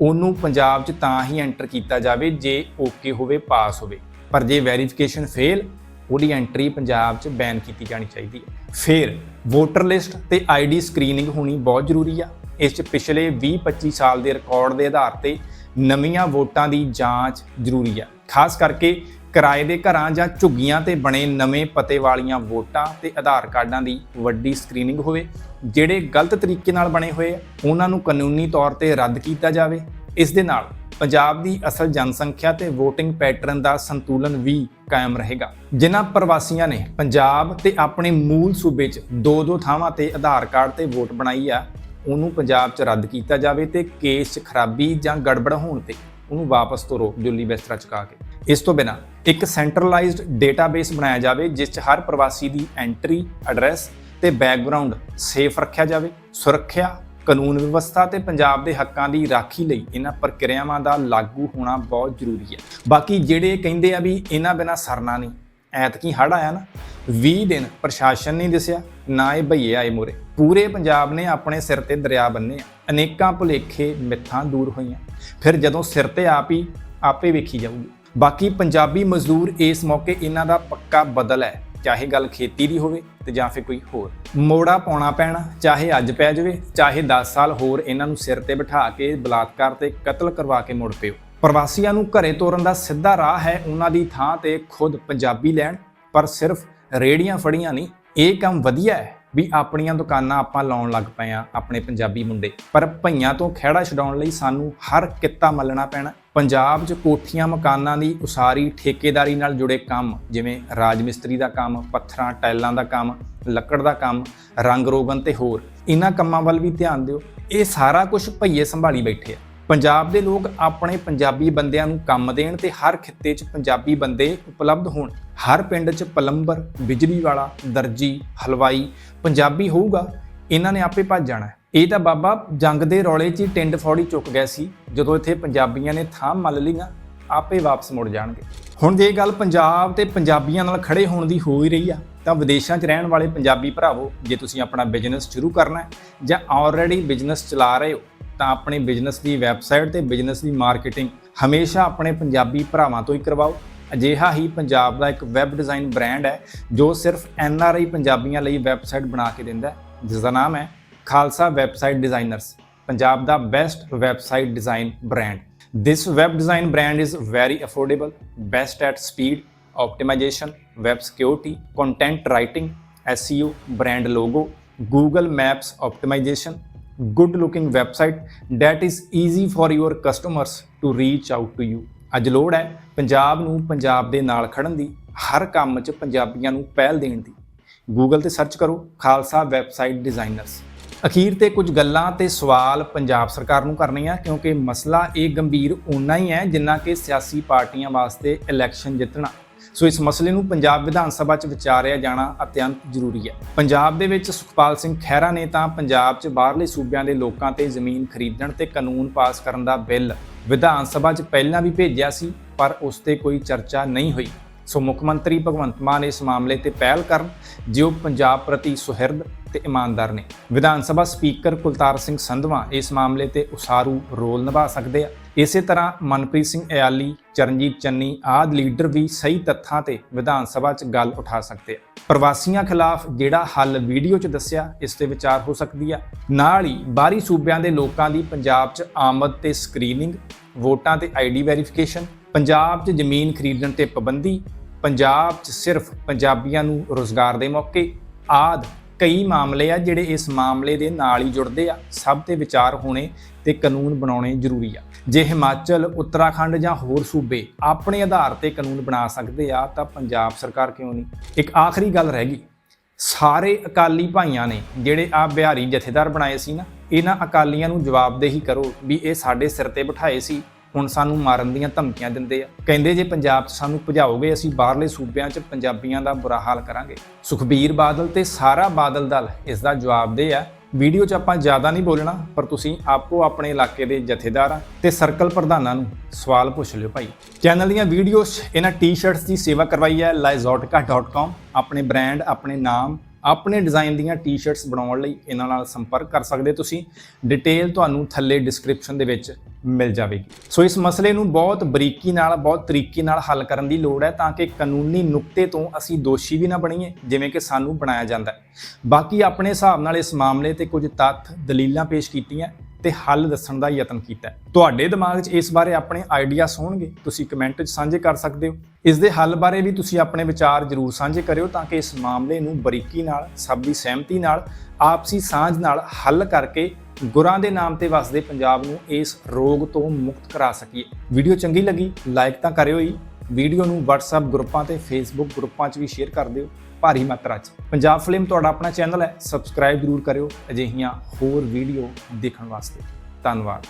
ਉਹਨੂੰ ਪੰਜਾਬ 'ਚ ਤਾਂ ਹੀ ਐਂਟਰ ਕੀਤਾ ਜਾਵੇ ਜੇ ਓਕੇ ਹੋਵੇ ਪਾਸ ਹੋਵੇ। ਪਰ ਜੇ ਵੈਰੀਫਿਕੇਸ਼ਨ ਫੇਲ ਉਹਦੀ ਐਂਟਰੀ ਪੰਜਾਬ 'ਚ ਬੈਨ ਕੀਤੀ ਜਾਣੀ ਚਾਹੀਦੀ ਹੈ। ਫਿਰ ਵੋਟਰ ਲਿਸਟ ਤੇ ਆਈਡੀ ਸਕਰੀਨਿੰਗ ਹੋਣੀ ਬਹੁਤ ਜ਼ਰੂਰੀ ਆ। ਇਸ 'ਚ ਪਿਛਲੇ 20-25 ਸਾਲ ਦੇ ਰਿਕਾਰਡ ਦੇ ਆਧਾਰ ਤੇ ਨਵੀਆਂ ਵੋਟਾਂ ਦੀ ਜਾਂਚ ਜ਼ਰੂਰੀ ਆ। ਖਾਸ ਕਰਕੇ ਕਿਰਾਏ ਦੇ ਘਰਾਂ ਜਾਂ ਝੁੱਗੀਆਂ ਤੇ ਬਣੇ ਨਵੇਂ ਪਤੇ ਵਾਲੀਆਂ ਵੋਟਾਂ ਤੇ ਆਧਾਰ ਕਾਰਡਾਂ ਦੀ ਵੱਡੀ ਸਕਰੀਨਿੰਗ ਹੋਵੇ, ਜਿਹੜੇ ਗਲਤ ਤਰੀਕੇ ਨਾਲ ਬਣੇ ਹੋਏ ਆ, ਉਹਨਾਂ ਨੂੰ ਕਾਨੂੰਨੀ ਤੌਰ ਤੇ ਰੱਦ ਕੀਤਾ ਜਾਵੇ। ਇਸ ਦੇ ਨਾਲ ਪੰਜਾਬ ਦੀ ਅਸਲ ਜਨਸੰਖਿਆ ਤੇ VOTING ਪੈਟਰਨ ਦਾ ਸੰਤੁਲਨ ਵੀ ਕਾਇਮ ਰਹੇਗਾ। ਜਿਨ੍ਹਾਂ ਪ੍ਰਵਾਸੀਆਂ ਨੇ ਪੰਜਾਬ ਤੇ ਆਪਣੇ ਮੂਲ ਸੂਬੇ 'ਚ ਦੋ ਦੋ ਥਾਵਾਂ ਤੇ ਆਧਾਰ ਕਾਰਡ ਤੇ ਵੋਟ ਬਣਾਈ ਆ, ਉਹਨੂੰ ਪੰਜਾਬ 'ਚ ਰੱਦ ਕੀਤਾ ਜਾਵੇ ਤੇ ਕੇਸ 'ਚ ਖਰਾਬੀ ਜਾਂ ਗੜਬੜ ਹੋਣ ਤੇ ਉਹਨੂੰ ਵਾਪਸ ਤੋਰੋ। ਜੁੱਲੀ ਬਿਸਤਰਾ ਚੁਕਾ ਕੇ। ਇਸ ਤੋਂ ਬਿਨਾ ਇੱਕ ਸੈਂਟਰਲਾਈਜ਼ਡ ਡੇਟਾਬੇਸ ਬਣਾਇਆ ਜਾਵੇ, ਜਿਸ 'ਚ ਹਰ ਪ੍ਰਵਾਸੀ ਦੀ ਐਂਟਰੀ ਐਡਰੈਸ ਤੇ ਬੈਕਗ੍ਰਾਉਂਡ ਸੇਫ ਰੱਖਿਆ ਜਾਵੇ। ਸੁਰੱਖਿਆ, ਕਾਨੂੰਨ ਵਿਵਸਥਾ ਤੇ ਪੰਜਾਬ ਦੇ ਹੱਕਾਂ ਦੀ ਰਾਖੀ ਲਈ ਇਹਨਾਂ ਪ੍ਰਕਿਰਿਆਵਾਂ ਦਾ ਲਾਗੂ ਹੋਣਾ ਬਹੁਤ ਜ਼ਰੂਰੀ ਹੈ। ਬਾਕੀ ਜਿਹੜੇ ਕਹਿੰਦੇ ਆ ਵੀ ਇਹਨਾਂ ਬਿਨਾ ਸਰਨਾ ਨਹੀਂ, ਐਤਕੀ ਹੜ ਆਇਆ ਨਾ 20 ਦਿਨ ਪ੍ਰਸ਼ਾਸਨ ਨਹੀਂ ਦਿਸਿਆ, ਨਾ ਇਹ ਭਈਏ ਆਏ ਮੂਰੇ। ਪੂਰੇ ਪੰਜਾਬ ਨੇ ਆਪਣੇ ਸਿਰ ਤੇ ਦਰਿਆ ਬੰਨੇ ਆ। ਅਨੇਕਾਂ ਭੁਲੇਖੇ ਮਿੱਥਾਂ ਦੂਰ ਹੋਈਆਂ। ਫਿਰ ਜਦੋਂ ਸਿਰ ਤੇ ਆਪ ਹੀ ਆਪੇ ਵੇਖੀ ਜਾਊਗੀ। ਬਾਕੀ ਪੰਜਾਬੀ ਮਜ਼ਦੂਰ ਇਸ ਮੌਕੇ ਇਹਨਾਂ ਦਾ ਪੱਕਾ ਬਦਲ ਹੈ, ਚਾਹੇ ਗੱਲ ਖੇਤੀ ਦੀ ਹੋਵੇ ਤੇ ਜਾਂ ਫਿਰ ਕੋਈ ਹੋਰ। ਮੋੜਾ ਪਾਉਣਾ ਪੈਣਾ, ਚਾਹੇ ਅੱਜ ਪੈ ਜਾਵੇ, ਚਾਹੇ 10 ਸਾਲ ਹੋਰ ਇਹਨਾਂ ਨੂੰ ਸਿਰ ਤੇ ਬਿਠਾ ਕੇ ਬਲਾਤਕਾਰ ਤੇ ਕਤਲ ਕਰਵਾ ਕੇ ਮੁੜ ਪਿਓ। ਪ੍ਰਵਾਸੀਆਂ ਨੂੰ ਘਰੇ ਤੋਰਨ ਦਾ ਸਿੱਧਾ ਰਾਹ ਹੈ ਉਹਨਾਂ ਦੀ ਥਾਂ ਤੇ ਖੁਦ ਪੰਜਾਬੀ ਲੈਣ, ਪਰ ਸਿਰਫ ਰੇੜੀਆਂ ਫੜੀਆਂ ਨਹੀਂ, ਇਹ ਕੰਮ ਵਧੀਆ ਹੈ ਵੀ ਆਪਣੀਆਂ ਦੁਕਾਨਾਂ ਆਪਾਂ ਲਾਉਣ ਲੱਗ ਪਏ ਆ ਆਪਣੇ ਪੰਜਾਬੀ ਮੁੰਡੇ। ਪਰ ਭਈਆਂ ਤੋਂ ਖਹਿੜਾ ਛਡਾਉਣ ਲਈ ਸਾਨੂੰ ਹਰ ਕਿੱਤਾ ਮੱਲਣਾ ਪੈਣਾ। ਪੰਜਾਬ 'ਚ ਕੋਠੀਆਂ ਮਕਾਨਾਂ ਦੀ ਉਸਾਰੀ ਠੇਕੇਦਾਰੀ ਨਾਲ ਜੁੜੇ ਕੰਮ, ਜਿਵੇਂ ਰਾਜ ਮਿਸਤਰੀ ਦਾ ਕੰਮ, ਪੱਥਰਾਂ ਟਾਈਲਾਂ ਦਾ ਕੰਮ, ਲੱਕੜ ਦਾ ਕੰਮ, ਰੰਗ ਰੋਗਨ ਤੇ ਹੋਰ। ਇਹਨਾਂ ਕੰਮਾਂ ਵੱਲ ਵੀ ਧਿਆਨ ਦਿਓ। ਇਹ ਸਾਰਾ ਕੁਝ ਭਈਏ ਸੰਭਾਲੀ ਬੈਠੇ ਆ। ਪੰਜਾਬ ਦੇ ਲੋਕ ਆਪਣੇ ਪੰਜਾਬੀ ਬੰਦਿਆਂ ਨੂੰ ਕੰਮ ਦੇਣ ਤੇ ਹਰ ਖਿੱਤੇ 'ਚ ਪੰਜਾਬੀ ਬੰਦੇ ਉਪਲਬਧ ਹੋਣ। ਹਰ ਪਿੰਡ 'ਚ ਪਲੰਬਰ, ਬਿਜਲੀ ਵਾਲਾ, ਦਰਜੀ, ਹਲਵਾਈ, ਪੰਜਾਬੀ ਹੋਊਗਾ। ਇਹਨਾਂ ਨੇ ਆਪੇ ਭੱਜ ਜਾਣਾ ਇਹ ਤਾਂ ਬਾਬਾ ਜੰਗ ਦੇ ਰੌਲੇ 'ਚ ਹੀ ਟਿੰਡ ਫੌੜੀ ਚੁੱਕ ਗਏ ਸੀ, ਜਦੋਂ ਇੱਥੇ ਪੰਜਾਬੀਆਂ ਨੇ ਥਾਂ ਮੱਲ ਲਈਆਂ, ਆਪੇ ਵਾਪਸ ਮੁੜ ਜਾਣਗੇ। ਹੁਣ ਜੇ ਗੱਲ ਪੰਜਾਬ ਤੇ ਪੰਜਾਬੀਆਂ ਨਾਲ ਖੜੇ ਹੋਣ ਦੀ ਹੋ ਹੀ ਰਹੀ ਆ, ਤਾਂ ਵਿਦੇਸ਼ਾਂ 'ਚ ਰਹਿਣ ਵਾਲੇ ਪੰਜਾਬੀ ਭਰਾਵੋ, ਜੇ ਤੁਸੀਂ ਆਪਣਾ ਬਿਜ਼ਨਸ ਸ਼ੁਰੂ ਕਰਨਾ ਹੈ, ਜਾਂ ਆਲਰੇਡੀ ਬਿਜ਼ਨਸ ਚਲਾ ਰਹੇ ਹੋ, ਤਾਂ ਆਪਣੇ ਬਿਜ਼ਨਸ ਦੀ ਵੈਬਸਾਈਟ ਤੇ ਬਿਜ਼ਨਸ ਦੀ ਮਾਰਕੀਟਿੰਗ ਹਮੇਸ਼ਾ ਆਪਣੇ ਪੰਜਾਬੀ ਭਰਾਵਾਂ ਤੋਂ ਹੀ ਕਰਵਾਓ। ਅਜਿਹਾ ਹੀ ਪੰਜਾਬ ਦਾ ਇੱਕ ਵੈਬ ਡਿਜ਼ਾਈਨ ਬ੍ਰਾਂਡ ਹੈ, ਜੋ ਸਿਰਫ ਐਨ ਆਰ ਆਈ ਪੰਜਾਬੀਆਂ ਲਈ ਵੈਬਸਾਈਟ ਬਣਾ ਕੇ ਦਿੰਦਾ ਹੈ ਜਿਸ ਦਾ ਨਾਮ ਹੈ Khalsa website designers Punjab the best website design brand This web design brand is very affordable, best at speed, optimization, web security, content writing, SEO, brand logo, Google Maps optimization, good looking website that is easy for your customers to reach out to you. ਅੱਜ ਲੋੜ ਹੈ ਪੰਜਾਬ ਨੂੰ ਪੰਜਾਬ ਦੇ ਨਾਲ ਖੜਨ ਦੀ ਹਰ ਕੰਮ 'ਚ ਪੰਜਾਬੀਆਂ ਨੂੰ ਪਹਿਲ ਦੇਣ ਦੀ ਗੂਗਲ ਤੇ ਸਰਚ ਕਰੋ ਖਾਲਸਾ ਵੈਬਸਾਈਟ ਡਿਜ਼ਾਈਨਰਸ ਅਖੀਰ ਤੇ ਕੁਝ ਗੱਲਾਂ ਤੇ ਸਵਾਲ ਪੰਜਾਬ ਸਰਕਾਰ ਨੂੰ ਕਰਨੇ ਆ, ਕਿਉਂਕਿ ਮਸਲਾ ਇਹ ਗੰਭੀਰ ਓਨਾ ਹੀ ਹੈ ਜਿੰਨਾ ਕਿ ਸਿਆਸੀ ਪਾਰਟੀਆਂ ਵਾਸਤੇ ਇਲੈਕਸ਼ਨ ਜਿੱਤਣਾ। ਸੋ ਇਸ ਮਸਲੇ ਨੂੰ ਪੰਜਾਬ ਵਿਧਾਨ ਸਭਾ 'ਚ ਵਿਚਾਰਿਆ ਜਾਣਾ ਅਤਿਅੰਤ ਜ਼ਰੂਰੀ ਹੈ। ਪੰਜਾਬ ਦੇ ਵਿੱਚ ਸੁਖਪਾਲ ਸਿੰਘ ਖਹਿਰਾ ਨੇ ਤਾਂ ਪੰਜਾਬ 'ਚ ਬਾਹਰਲੇ ਸੂਬਿਆਂ ਦੇ ਲੋਕਾਂ ਤੇ ਜ਼ਮੀਨ ਖਰੀਦਣ ਤੇ ਕਾਨੂੰਨ ਪਾਸ ਕਰਨ ਦਾ ਬਿੱਲ ਵਿਧਾਨ ਸਭਾ 'ਚ ਪਹਿਲਾਂ ਵੀ ਭੇਜਿਆ ਸੀ, ਪਰ ਉਸ ਤੇ ਕੋਈ ਚਰਚਾ ਨਹੀਂ ਹੋਈ। ਸੋ ਮੁੱਖ ਮੰਤਰੀ ਭਗਵੰਤ ਮਾਨ ਇਸ ਮਾਮਲੇ ਤੇ ਪਹਿਲ ਕਰਨ ਜੋ ਪੰਜਾਬ ਪ੍ਰਤੀ ਸੁਹਿਰਦ ਤੇ ਇਮਾਨਦਾਰ ਨੇ। ਵਿਧਾਨ ਸਭਾ ਸਪੀਕਰ ਕੁਲਤਾਰ ਸਿੰਘ ਸੰਧਵਾ ਇਸ ਮਾਮਲੇ ਤੇ ਉਸਾਰੂ ਰੋਲ ਨਿਭਾ ਸਕਦੇ ਆ। ਇਸੇ ਤਰ੍ਹਾਂ ਮਨਪ੍ਰੀਤ ਸਿੰਘ ਇਆਲੀ, ਚਰਨਜੀਤ ਚੰਨੀ ਆਦ ਲੀਡਰ ਵੀ ਸਹੀ ਤੱਥਾਂ ਤੇ ਵਿਧਾਨ ਸਭਾ 'ਚ ਗੱਲ ਉਠਾ ਸਕਦੇ ਆ। ਪ੍ਰਵਾਸੀਆਂ ਖਿਲਾਫ ਜਿਹੜਾ ਹੱਲ ਵੀਡੀਓ 'ਚ ਦੱਸਿਆ, ਇਸ ਤੇ ਵਿਚਾਰ ਹੋ ਸਕਦੀ ਆ। ਨਾਲ ਹੀ ਬਾਹਰੀ ਸੂਬਿਆਂ ਦੇ ਲੋਕਾਂ ਦੀ ਪੰਜਾਬ 'ਚ ਆਮਦ ਤੇ ਸਕਰੀਨਿੰਗ ਵੋਟਾਂ ਤੇ ਆਈਡੀ ਵੈਰੀਫਿਕੇਸ਼ਨ ਪੰਜਾਬ 'ਚ ਜ਼ਮੀਨ ਖਰੀਦਣ ਤੇ ਪਾਬੰਦੀ, ਪੰਜਾਬ 'ਚ ਸਿਰਫ ਪੰਜਾਬੀਆਂ ਨੂੰ ਰੋਜ਼ਗਾਰ ਦੇ ਮੌਕੇ। ਆਦ ਕਈ ਮਾਮਲੇ ਆ ਜਿਹੜੇ ਇਸ ਮਾਮਲੇ ਦੇ ਨਾਲ ਹੀ ਜੁੜਦੇ ਆ। ਸਭ ਤੇ ਵਿਚਾਰ ਹੋਣੇ ਤੇ ਕਾਨੂੰਨ ਬਣਾਉਣੇ ਜ਼ਰੂਰੀ ਆ। ਜੇ ਹਿਮਾਚਲ, ਉੱਤਰਾਖੰਡ ਜਾਂ ਹੋਰ ਸੂਬੇ ਆਪਣੇ ਆਧਾਰ ਤੇ ਕਾਨੂੰਨ ਬਣਾ ਸਕਦੇ ਆ, ਤਾਂ ਪੰਜਾਬ ਸਰਕਾਰ ਕਿਉਂ ਨਹੀਂ? ਇੱਕ ਆਖਰੀ ਗੱਲ ਰਹਿ ਗਈ। ਸਾਰੇ ਅਕਾਲੀ ਭਾਈਆਂ ਨੇ ਜਿਹੜੇ ਆ ਬਿਹਾਰੀ ਜਥੇਦਾਰ ਬਣਾਏ ਸੀ ਨਾ, ਇਹਨਾਂ ਅਕਾਲੀਆਂ ਨੂੰ ਜਵਾਬਦੇਹੀ ਕਰੋ ਵੀ ਇਹ ਸਾਡੇ ਸਿਰ ਤੇ ਬਿਠਾਏ ਸੀ। ਹੁਣ ਸਾਨੂੰ ਮਾਰਨ ਦੀਆਂ ਧਮਕੀਆਂ ਦਿੰਦੇ ਆ। ਕਹਿੰਦੇ ਜੇ ਪੰਜਾਬ 'ਚ ਸਾਨੂੰ ਭਜਾਓਗੇ, ਅਸੀਂ ਬਾਹਰਲੇ ਸੂਬਿਆਂ 'ਚ ਪੰਜਾਬੀਆਂ ਦਾ ਬੁਰਾ ਹਾਲ ਕਰਾਂਗੇ। ਸੁਖਬੀਰ ਬਾਦਲ ਤੇ ਸਾਰਾ ਬਾਦਲ ਦਲ ਇਸ ਦਾ ਜਵਾਬ ਦੇ ਆ। ਵੀਡੀਓ 'ਚ ਆਪਾਂ ਜ਼ਿਆਦਾ ਨਹੀਂ ਬੋਲਣਾ, ਪਰ ਤੁਸੀਂ ਆਪੋ ਆਪਣੇ ਇਲਾਕੇ ਦੇ ਜਥੇਦਾਰਾਂ ਤੇ ਸਰਕਲ ਪ੍ਰਧਾਨਾਂ ਨੂੰ ਸਵਾਲ ਪੁੱਛ ਲਿਓ ਭਾਈ। ਚੈਨਲ ਦੀਆਂ ਵੀਡੀਓਜ਼, ਇਹਨਾਂ ਟੀ-ਸ਼ਰਟਸ ਦੀ ਸੇਵਾ ਕਰਵਾਈ ਹੈ laizotica.com ਆਪਣੇ ਬ੍ਰਾਂਡ ਆਪਣੇ ਨਾਮ ਆਪਣੇ ਡਿਜ਼ਾਈਨ ਦੀਆਂ ਟੀ-ਸ਼ਰਟਸ ਬਣਾਉਣ ਲਈ ਇਹਨਾਂ ਨਾਲ ਸੰਪਰਕ ਕਰ ਸਕਦੇ ਤੁਸੀਂ। ਡਿਟੇਲ ਤੁਹਾਨੂੰ ਥੱਲੇ ਡਿਸਕ੍ਰਿਪਸ਼ਨ ਦੇ ਵਿੱਚ ਮਿਲ ਜਾਵੇਗੀ। ਸੋ ਇਸ ਮਸਲੇ ਨੂੰ ਬਹੁਤ ਬਰੀਕੀ ਨਾਲ, ਬਹੁਤ ਤਰੀਕੇ ਨਾਲ ਹੱਲ ਕਰਨ ਦੀ ਲੋੜ ਹੈ ਤਾਂ ਕਿ ਕਾਨੂੰਨੀ ਨੁਕਤੇ ਤੋਂ ਅਸੀਂ ਦੋਸ਼ੀ ਵੀ ਨਾ ਬਣੀਏ, ਜਿਵੇਂ ਕਿ ਸਾਨੂੰ ਬਣਾਇਆ ਜਾਂਦਾ ਹੈ। ਬਾਕੀ ਆਪਣੇ ਹਿਸਾਬ ਨਾਲ ਇਸ ਮਾਮਲੇ ਤੇ ਕੁਝ ਤੱਥ, ਦਲੀਲਾਂ ਪੇਸ਼ ਕੀਤੀਆਂ। ਤੇ ਹੱਲ ਦੱਸਣ ਦਾ ਯਤਨ ਕੀਤਾ ਤੁਹਾਡੇ ਦਿਮਾਗ 'ਚ ਇਸ ਬਾਰੇ ਆਪਣੇ ਆਈਡੀਆਸ ਹੋਣਗੇ, ਤੁਸੀਂ ਕਮੈਂਟ 'ਚ ਸਾਂਝੇ ਕਰ ਸਕਦੇ ਹੋ। ਇਸ ਦੇ ਹੱਲ ਬਾਰੇ ਵੀ ਤੁਸੀਂ ਆਪਣੇ ਵਿਚਾਰ ਜ਼ਰੂਰ ਸਾਂਝੇ ਕਰਿਓ ਤਾਂ ਕਿ ਇਸ ਮਾਮਲੇ ਨੂੰ ਬਰੀਕੀ ਨਾਲ, ਸਭ ਦੀ ਸਹਿਮਤੀ ਨਾਲ, ਆਪਸੀ ਸਾਂਝ ਨਾਲ ਹੱਲ ਕਰਕੇ ਗੁਰਾਂ ਦੇ ਨਾਮ ਤੇ ਵਸਦੇ ਪੰਜਾਬ ਨੂੰ ਇਸ ਰੋਗ ਤੋਂ ਮੁਕਤ ਕਰਾ ਸਕੀਏ। ਵੀਡੀਓ ਚੰਗੀ ਲੱਗੀ, ਲਾਈਕ ਤਾਂ ਕਰਿਓ ਹੀ। ਵੀਡੀਓ ਨੂੰ WhatsApp ਗਰੁੱਪਾਂ ਤੇ Facebook ਗਰੁੱਪਾਂ 'ਚ ਵੀ ਸ਼ੇਅਰ ਕਰ ਦਿਓ। ਭਾਰੀ ਮਾਤਰਾ 'ਚ। ਪੰਜਾਬ ਫਿਲਮ ਤੁਹਾਡਾ ਆਪਣਾ ਚੈਨਲ ਹੈ ਸਬਸਕ੍ਰਾਈਬ ਜ਼ਰੂਰ ਕਰਿਓ ਅਜਿਹੀਆਂ ਹੋਰ ਵੀਡੀਓ ਦੇਖਣ ਵਾਸਤੇ। ਧੰਨਵਾਦ।